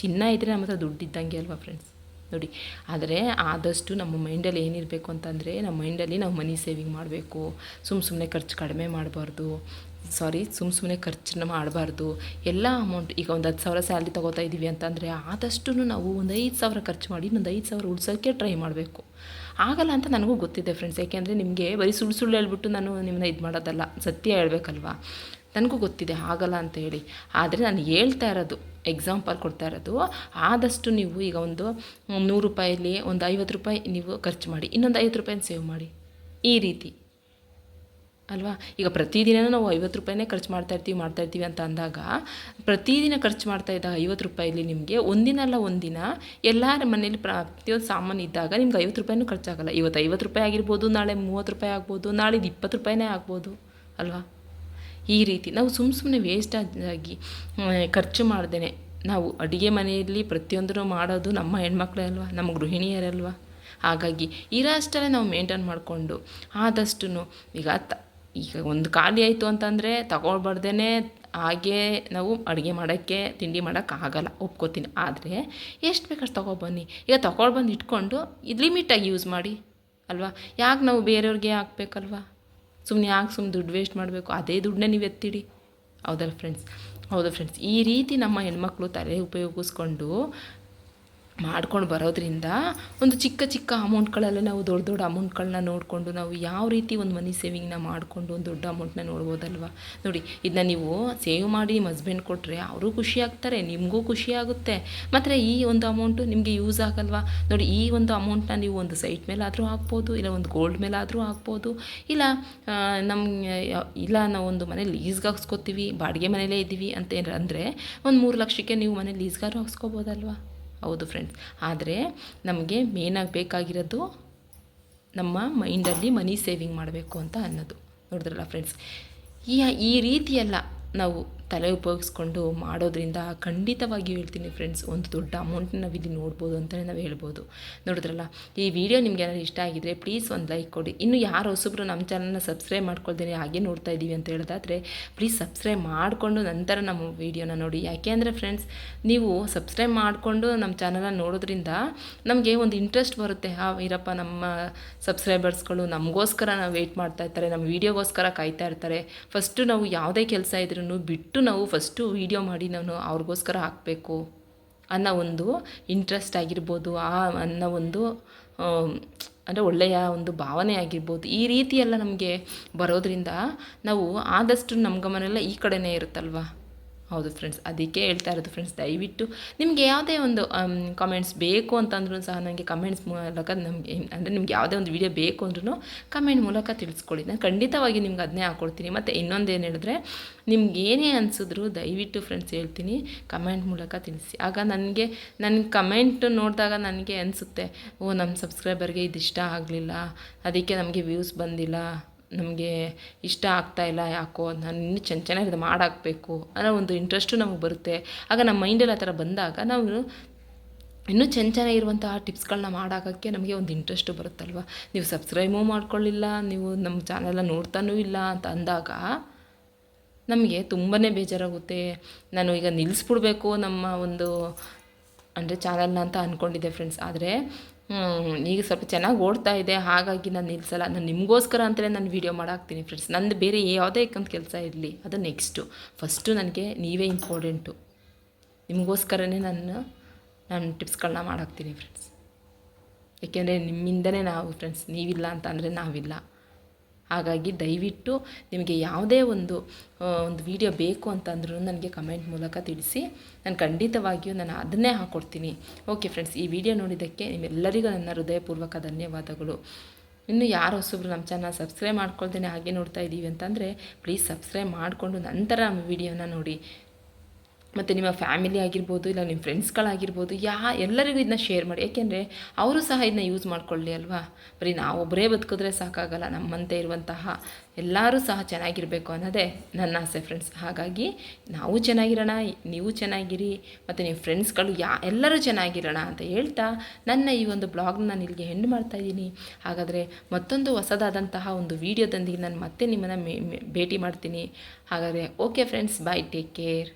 ಚಿನ್ನ ಇದ್ದರೆ ನಮ್ಮ ಹತ್ರ ದುಡ್ಡು ಇದ್ದಂಗೆ ಅಲ್ವಾ ಫ್ರೆಂಡ್ಸ್ ನೋಡಿ. ಆದರೆ ಆದಷ್ಟು ನಮ್ಮ ಮೈಂಡಲ್ಲಿ ಏನಿರಬೇಕು ಅಂತಂದರೆ ನಮ್ಮ ಮೈಂಡಲ್ಲಿ ನಾವು ಮನಿ ಸೇವಿಂಗ್ ಮಾಡಬೇಕು. ಸುಮ್ಮ ಸುಮ್ಮನೆ ಖರ್ಚು ಕಡಿಮೆ ಮಾಡಬಾರ್ದು. ಸಾರಿ ಸುಮ್ಮ ಸುಮ್ಮನೆ ಖರ್ಚನ್ನ ಮಾಡಬಾರ್ದು. ಎಲ್ಲ ಅಮೌಂಟ್ ಈಗ ಒಂದು ಹತ್ತು ಸಾವಿರ ಸ್ಯಾಲ್ರಿ ತೊಗೋತಾ ಇದ್ದೀವಿ ಅಂತಂದರೆ ಆದಷ್ಟು ನಾವು ಒಂದು ಐದು ಸಾವಿರ ಖರ್ಚು ಮಾಡಿ ಇನ್ನೊಂದು ಐದು ಸಾವಿರ ಉಳ್ಸೋಕ್ಕೆ ಟ್ರೈ ಮಾಡಬೇಕು. ಆಗಲ್ಲ ಅಂತ ನನಗೂ ಗೊತ್ತಿದೆ ಫ್ರೆಂಡ್ಸ್ ಯಾಕೆಂದರೆ ನಿಮಗೆ ಬರೀ ಸುಳ್ಳು ಸುಳ್ಳು ಹೇಳ್ಬಿಟ್ಟು ನಾನು ನಿಮ್ಮನ್ನ ಇದು ಮಾಡೋದಲ್ಲ. ಸತ್ಯ ಹೇಳ್ಬೇಕಲ್ವಾ? ನನಗೂ ಗೊತ್ತಿದೆ ಆಗಲ್ಲ ಅಂತ ಹೇಳಿ. ಆದರೆ ನಾನು ಹೇಳ್ತಾ ಇರೋದು ಎಕ್ಸಾಂಪಲ್ ಕೊಡ್ತಾ ಇರೋದು, ಆದಷ್ಟು ನೀವು ಈಗ ಒಂದು ನೂರು ರೂಪಾಯಲ್ಲಿ ಒಂದು ಐವತ್ತು ರೂಪಾಯಿ ನೀವು ಖರ್ಚು ಮಾಡಿ, ಇನ್ನೊಂದು ಐವತ್ತು ರೂಪಾಯಿನ ಸೇವ್ ಮಾಡಿ. ಈ ರೀತಿ. ಅಲ್ವಾ? ಈಗ ಪ್ರತಿದಿನ ನಾವು ಐವತ್ತು ರೂಪಾಯಿನೇ ಖರ್ಚು ಮಾಡ್ತಾ ಇರ್ತೀವಿ ಮಾಡ್ತಾ ಇರ್ತೀವಿ ಅಂತ ಅಂದಾಗ, ಪ್ರತಿದಿನ ಖರ್ಚು ಮಾಡ್ತಾ ಇದ್ದಾಗ ಐವತ್ತು ರೂಪಾಯಿಲಿ ನಿಮಗೆ ಒಂದಿನ ಅಲ್ಲ ಒಂದಿನ ಎಲ್ಲರ ಮನೇಲಿ ಪ್ರತಿಯೊಂದು ಸಾಮಾನು ಇದ್ದಾಗ ನಿಮ್ಗೆ ಐವತ್ತು ರೂಪಾಯಿನೂ ಖರ್ಚಾಗಲ್ಲ. ಇವತ್ತು ಐವತ್ತು ರೂಪಾಯಿ ಆಗಿರ್ಬೋದು, ನಾಳೆ ಮೂವತ್ತು ರೂಪಾಯಿ ಆಗ್ಬೋದು ನಾಳೆ ಇಪ್ಪತ್ತು ರೂಪಾಯಿನೇ ಆಗ್ಬೋದು. ಅಲ್ವಾ? ಈ ರೀತಿ. ನಾವು ಸುಮ್ಮ ಸುಮ್ಮನೆ ಆಗಿ ಖರ್ಚು ಮಾಡ್ದೇ ನಾವು ಅಡುಗೆ ಮನೆಯಲ್ಲಿ ಪ್ರತಿಯೊಂದನ್ನು ಮಾಡೋದು ನಮ್ಮ ಹೆಣ್ಮಕ್ಳೇ ಅಲ್ವಾ? ನಮ್ಮ ಗೃಹಿಣಿಯರಲ್ವಾ ಹಾಗಾಗಿ ಇರೋ ನಾವು ಮೇಂಟೈನ್ ಮಾಡಿಕೊಂಡು ಆದಷ್ಟು ಈಗ ತ, ಈಗ ಒಂದು ಖಾಲಿ ಆಯಿತು ಅಂತಂದರೆ ತಗೊಳ್ಬಾರ್ದೇ ಹಾಗೇ ನಾವು ಅಡುಗೆ ಮಾಡೋಕ್ಕೆ, ತಿಂಡಿ ಮಾಡೋಕ್ಕಾಗಲ್ಲ ಒಪ್ಕೋತೀನಿ. ಆದರೆ ಎಷ್ಟು ಬೇಕಷ್ಟು ತೊಗೊಬನ್ನಿ. ಈಗ ತೊಗೊಳ್ಬಂದು ಇಟ್ಕೊಂಡು ಇದು ಲಿಮಿಟಾಗಿ ಯೂಸ್ ಮಾಡಿ, ಅಲ್ವಾ? ಯಾಕೆ ನಾವು ಬೇರೆಯವ್ರಿಗೆ ಹಾಕ್ಬೇಕಲ್ವಾ? ಸುಮ್ಮನೆ ಯಾಕೆ ಸುಮ್ಮನೆ ದುಡ್ಡು ವೇಸ್ಟ್ ಮಾಡಬೇಕು? ಅದೇ ದುಡ್ಡನ್ನ ನೀವು ಎತ್ತಿಡಿ. ಹೌದಲ್ಲ ಫ್ರೆಂಡ್ಸ್ ಹೌದಾ ಫ್ರೆಂಡ್ಸ್ ಈ ರೀತಿ ನಮ್ಮ ಹೆಣ್ಮಕ್ಳು ತಲೆ ಉಪಯೋಗಿಸ್ಕೊಂಡು ಮಾಡ್ಕೊಂಡು ಬರೋದ್ರಿಂದ ಒಂದು ಚಿಕ್ಕ ಚಿಕ್ಕ ಅಮೌಂಟ್ಗಳಲ್ಲೇ ನಾವು ದೊಡ್ಡ ದೊಡ್ಡ ಅಮೌಂಟ್ಗಳನ್ನ ನೋಡಿಕೊಂಡು ನಾವು ಯಾವ ರೀತಿ ಒಂದು ಮನಿ ಸೇವಿಂಗ್ನ ಮಾಡಿಕೊಂಡು ಒಂದು ದೊಡ್ಡ ಅಮೌಂಟ್ನ ನೋಡ್ಬೋದಲ್ವ? ನೋಡಿ ಇದನ್ನ ನೀವು ಸೇವ್ ಮಾಡಿ ನಿಮ್ಮ ಹಸ್ಬೆಂಡ್ ಕೊಟ್ಟರೆ ಅವರು ಖುಷಿ ಆಗ್ತಾರೆ, ನಿಮಗೂ ಖುಷಿ ಆಗುತ್ತೆ. ಮಾತ್ರ ಈ ಒಂದು ಅಮೌಂಟು ನಿಮಗೆ ಯೂಸ್ ಆಗಲ್ವಾ? ನೋಡಿ, ಈ ಒಂದು ಅಮೌಂಟ್ನ ನೀವು ಒಂದು ಸೈಟ್ ಮೇಲಾದರೂ ಹಾಕ್ಬೋದು, ಇಲ್ಲ ಒಂದು ಗೋಲ್ಡ್ ಮೇಲಾದರೂ ಹಾಕ್ಬೋದು, ಇಲ್ಲ ನಮ್ಮ ಇಲ್ಲ ನಾವು ಒಂದು ಮನೆ ಲೀಸ್ಗೆ ಹಾಕ್ಸ್ಕೊತೀವಿ, ಬಾಡಿಗೆ ಮನೇಲೇ ಇದ್ದೀವಿ ಅಂತ ಅಂದರೆ, ಒಂದು ಮೂರು ಲಕ್ಷಕ್ಕೆ ನೀವು ಮನೆ ಲೀಸ್ಗಾರು ಹಾಕ್ಸ್ಕೊಬೋದಲ್ವಾ? ಹೌದು ಫ್ರೆಂಡ್ಸ್ ಆದರೆ ನಮಗೆ ಮೇನಾಗಿ ಬೇಕಾಗಿರೋದು ನಮ್ಮ ಮೈಂಡಲ್ಲಿ ಮನಿ ಸೇವಿಂಗ್ ಮಾಡಬೇಕು ಅಂತ ಅನ್ನೋದು. ನೋಡಿದ್ರಲ್ಲ ಫ್ರೆಂಡ್ಸ್ ಈ ಈ ರೀತಿಯೆಲ್ಲ ನಾವು ತಲೆ ಉಪಯೋಗಿಸ್ಕೊಂಡು ಮಾಡೋದ್ರಿಂದ ಖಂಡಿತವಾಗಿಯೂ ಹೇಳ್ತೀನಿ ಫ್ರೆಂಡ್ಸ್ ಒಂದು ದೊಡ್ಡ ಅಮೌಂಟ್ನ ನಾವು ಇಲ್ಲಿ ನೋಡ್ಬೋದು ಅಂತಲೇ ನಾವು ಹೇಳ್ಬೋದು. ನೋಡಿದ್ರಲ್ಲ, ಈ ವಿಡಿಯೋ ನಿಮ್ಗೆ ಏನಾದ್ರು ಇಷ್ಟ ಆಗಿದ್ರೆ ಪ್ಲೀಸ್ ಒಂದು ಲೈಕ್ ಕೊಡಿ. ಇನ್ನು ಯಾರು ಹೊಸಬ್ರು ನಮ್ಮ ಚಾನಲ್ನ ಸಬ್ಸ್ಕ್ರೈಬ್ ಮಾಡ್ಕೊಳ್ತೀನಿ ಹಾಗೆ ನೋಡ್ತಾ ಇದ್ದೀವಿ ಅಂತ ಹೇಳೋದಾದರೆ ಪ್ಲೀಸ್ ಸಬ್ಸ್ಕ್ರೈಬ್ ಮಾಡಿಕೊಂಡು ನಂತರ ನಮ್ಮ ವಿಡಿಯೋನ ನೋಡಿ. ಯಾಕೆ ಅಂದರೆ ಫ್ರೆಂಡ್ಸ್ ನೀವು ಸಬ್ಸ್ಕ್ರೈಬ್ ಮಾಡಿಕೊಂಡು ನಮ್ಮ ಚಾನಲ್ನ ನೋಡೋದ್ರಿಂದ ನಮಗೆ ಒಂದು ಇಂಟ್ರೆಸ್ಟ್ ಬರುತ್ತೆ. ಹಾ ಇರಪ್ಪ ನಮ್ಮ ಸಬ್ಸ್ಕ್ರೈಬರ್ಸ್ಗಳು ನಮಗೋಸ್ಕರ ನಾವು ವೆಯ್ಟ್ ಮಾಡ್ತಾ ಇರ್ತಾರೆ ನಮ್ಮ ವೀಡಿಯೋಗೋಸ್ಕರ ಕಾಯ್ತಾ ಇರ್ತಾರೆ. ಫಸ್ಟು ನಾವು ಯಾವುದೇ ಕೆಲಸ ಇದ್ರೂ ಬಿಟ್ಟು ನಾವು ಫಸ್ಟು ವೀಡಿಯೋ ಮಾಡಿ ನಾನು ಅವ್ರಿಗೋಸ್ಕರ ಹಾಕಬೇಕು ಅನ್ನೋ ಒಂದು ಇಂಟ್ರೆಸ್ಟ್ ಆಗಿರ್ಬೋದು, ಆ ಅನ್ನೋ ಒಂದು ಅಂದರೆ ಒಳ್ಳೆಯ ಒಂದು ಭಾವನೆ ಆಗಿರ್ಬೋದು, ಈ ರೀತಿಯೆಲ್ಲ ನಮಗೆ ಬರೋದ್ರಿಂದ ನಾವು ಆದಷ್ಟು ನಮ್ಮ ಗಮನ ಎಲ್ಲ ಈ ಕಡೆಯೇ ಇರುತ್ತಲ್ವ? ಹೌದು ಫ್ರೆಂಡ್ಸ್ ಅದಕ್ಕೆ ಹೇಳ್ತಾ ಇರೋದು ಫ್ರೆಂಡ್ಸ್ ದಯವಿಟ್ಟು ನಿಮಗೆ ಯಾವುದೇ ಒಂದು ಕಮೆಂಟ್ಸ್ ಬೇಕು ಅಂತಂದ್ರೂ ಸಹ ನನಗೆ ಕಮೆಂಟ್ಸ್ ಮೂಲಕ ನಮಗೆ, ಅಂದರೆ ನಿಮ್ಗೆ ಯಾವುದೇ ಒಂದು ವಿಡಿಯೋ ಬೇಕು ಅಂದ್ರೂ ಕಮೆಂಟ್ ಮೂಲಕ ತಿಳಿಸ್ಕೊಳ್ಳಿ. ನಾನು ಖಂಡಿತವಾಗಿ ನಿಮ್ಗೆ ಅದನ್ನೇ ಹಾಕ್ಕೊಡ್ತೀನಿ ಮತ್ತು ಇನ್ನೊಂದು ಏನು ಹೇಳಿದ್ರೆ, ನಿಮ್ಗೆ ಏನೇ ಅನಿಸಿದ್ರು ದಯವಿಟ್ಟು ಫ್ರೆಂಡ್ಸ್ ಹೇಳ್ತೀನಿ ಕಮೆಂಟ್ ಮೂಲಕ ತಿಳಿಸಿ. ಆಗ ನನಗೆ ನನ್ನ ಕಮೆಂಟ್ ನೋಡಿದಾಗ ನನಗೆ ಅನಿಸುತ್ತೆ, ಓ ನಮ್ಮ ಸಬ್ಸ್ಕ್ರೈಬರ್ಗೆ ಇದು ಇಷ್ಟ ಆಗಲಿಲ್ಲ, ಅದಕ್ಕೆ ನಮಗೆ ವ್ಯೂಸ್ ಬಂದಿಲ್ಲ ನಮಗೆ ಇಷ್ಟ ಆಗ್ತಾ ಇಲ್ಲ, ಯಾಕೋ ನಾನು ಇನ್ನೂ ಚೆನ್ನ ಚೆನ್ನಾಗಿ ಮಾಡಾಕಬೇಕು ಅನ್ನೋ ಒಂದು ಇಂಟ್ರೆಸ್ಟು ನಮಗೆ ಬರುತ್ತೆ. ಆಗ ನಮ್ಮ ಮೈಂಡಲ್ಲಿ ಆ ಥರ ಬಂದಾಗ ನಾವು ಇನ್ನೂ ಚೆನ್ನ ಚೆನ್ನಾಗಿರುವಂತಹ ಟಿಪ್ಸ್ಗಳನ್ನ ಮಾಡೋಕ್ಕೆ ನಮಗೆ ಒಂದು ಇಂಟ್ರೆಸ್ಟು ಬರುತ್ತಲ್ವ? ನೀವು ಸಬ್ಸ್ಕ್ರೈಬೂ ಮಾಡ್ಕೊಳ್ಳಿಲ್ಲ, ನೀವು ನಮ್ಮ ಚಾನೆಲ್ನ ನೋಡ್ತಾನೂ ಇಲ್ಲ ಅಂತ ಅಂದಾಗ ನಮಗೆ ತುಂಬಾ ಬೇಜಾರಾಗುತ್ತೆ. ನಾನು ಈಗ ನಿಲ್ಲಿಸ್ಬಿಡ್ಬೇಕು ನಮ್ಮ ಒಂದು, ಅಂದರೆ ಚಾನಲ್ನ ಅಂತ ಅಂದ್ಕೊಂಡಿದ್ದೆ ಫ್ರೆಂಡ್ಸ್ ಆದರೆ ಈಗ ಸ್ವಲ್ಪ ಚೆನ್ನಾಗಿ ಓಡ್ತಾ ಇದೆ, ಹಾಗಾಗಿ ನಾನು ನಿಲ್ಲಿಸಲ್ಲ ನಾನು ನಿಮಗೋಸ್ಕರ ಅಂತಲೇ ನಾನು ವೀಡಿಯೋ ಮಾಡಾಕ್ತೀನಿ ಫ್ರೆಂಡ್ಸ್ ನಂದು ಬೇರೆ ಯಾವುದೇ ಒಂದು ಕೆಲಸ ಇರಲಿ, ಅದು ನೆಕ್ಸ್ಟು ಫಸ್ಟು ನನಗೆ ನೀವೇ ಇಂಪಾರ್ಟೆಂಟು ನಿಮಗೋಸ್ಕರನೇ ನಾನು ನಾನು ಟಿಪ್ಸ್ಗಳನ್ನ ಮಾಡಾಕ್ತೀನಿ ಫ್ರೆಂಡ್ಸ್ ಏಕೆಂದರೆ ನಿಮ್ಮಿಂದನೇ ನಾವು ಫ್ರೆಂಡ್ಸ್ ನೀವಿಲ್ಲ ಅಂತ ಅಂದರೆ ನಾವಿಲ್ಲ. ಹಾಗಾಗಿ ದಯವಿಟ್ಟು ನಿಮಗೆ ಯಾವುದೇ ಒಂದು ಒಂದು ವಿಡಿಯೋ ಬೇಕು ಅಂತಂದ್ರೂ ನನಗೆ ಕಮೆಂಟ್ ಮೂಲಕ ತಿಳಿಸಿ. ನಾನು ಖಂಡಿತವಾಗಿಯೂ ನಾನು ಅದನ್ನೇ ಹಾಕ್ಕೊಡ್ತೀನಿ ಓಕೆ ಫ್ರೆಂಡ್ಸ್ ಈ ವಿಡಿಯೋ ನೋಡಿದ್ದಕ್ಕೆ ನಿಮ್ಮೆಲ್ಲರಿಗೂ ನನ್ನ ಹೃದಯಪೂರ್ವಕ ಧನ್ಯವಾದಗಳು. ಇನ್ನು ಯಾರು ಹೊಸಬ್ರು ನಮ್ಮ ಚಾನಲ್ ಸಬ್ಸ್ಕ್ರೈಬ್ ಮಾಡ್ಕೊಳ್ತೇನೆ ಹಾಗೆ ನೋಡ್ತಾ ಇದ್ದೀವಿ ಅಂತಂದರೆ ಪ್ಲೀಸ್ ಸಬ್ಸ್ಕ್ರೈಬ್ ಮಾಡಿಕೊಂಡು ನಂತರ ವಿಡಿಯೋನ ನೋಡಿ. ಮತ್ತು ನಿಮ್ಮ ಫ್ಯಾಮಿಲಿ ಆಗಿರ್ಬೋದು, ಇಲ್ಲ ನಿಮ್ಮ ಫ್ರೆಂಡ್ಸ್ಗಳಾಗಿರ್ಬೋದು, ಯಾ ಎಲ್ಲರಿಗೂ ಇದನ್ನ ಶೇರ್ ಮಾಡಿ. ಯಾಕೆಂದರೆ ಅವರು ಸಹ ಇದನ್ನ ಯೂಸ್ ಮಾಡ್ಕೊಳ್ಳಿ ಅಲ್ವಾ? ಬರೀ ನಾವೊಬ್ಬರೇ ಬದುಕಿದ್ರೆ ಸಾಕಾಗಲ್ಲ, ನಮ್ಮಂತೆ ಇರುವಂತಹ ಎಲ್ಲರೂ ಸಹ ಚೆನ್ನಾಗಿರಬೇಕು ಅನ್ನೋದೇ ನನ್ನ ಆಸೆ ಫ್ರೆಂಡ್ಸ್ ಹಾಗಾಗಿ ನಾವು ಚೆನ್ನಾಗಿರೋಣ, ನೀವು ಚೆನ್ನಾಗಿರಿ, ಮತ್ತು ನಿಮ್ಮ ಫ್ರೆಂಡ್ಸ್ಗಳು ಯಾ, ಎಲ್ಲರೂ ಚೆನ್ನಾಗಿರೋಣ ಅಂತ ಹೇಳ್ತಾ ನನ್ನ ಈ ಒಂದು ಬ್ಲಾಗ್ನ ನಾನು ಇಲ್ಲಿಗೆ ಮಾಡ್ತಾ ಮಾಡ್ತಾಯಿದ್ದೀನಿ ಹಾಗಾದರೆ ಮತ್ತೊಂದು ಹೊಸದಾದಂತಹ ಒಂದು ವಿಡಿಯೋದೊಂದಿಗೆ ನಾನು ಮತ್ತೆ ನಿಮ್ಮನ್ನು ಭೇಟಿ ಮಾಡ್ತೀನಿ. ಹಾಗಾದರೆ okay friends bye take care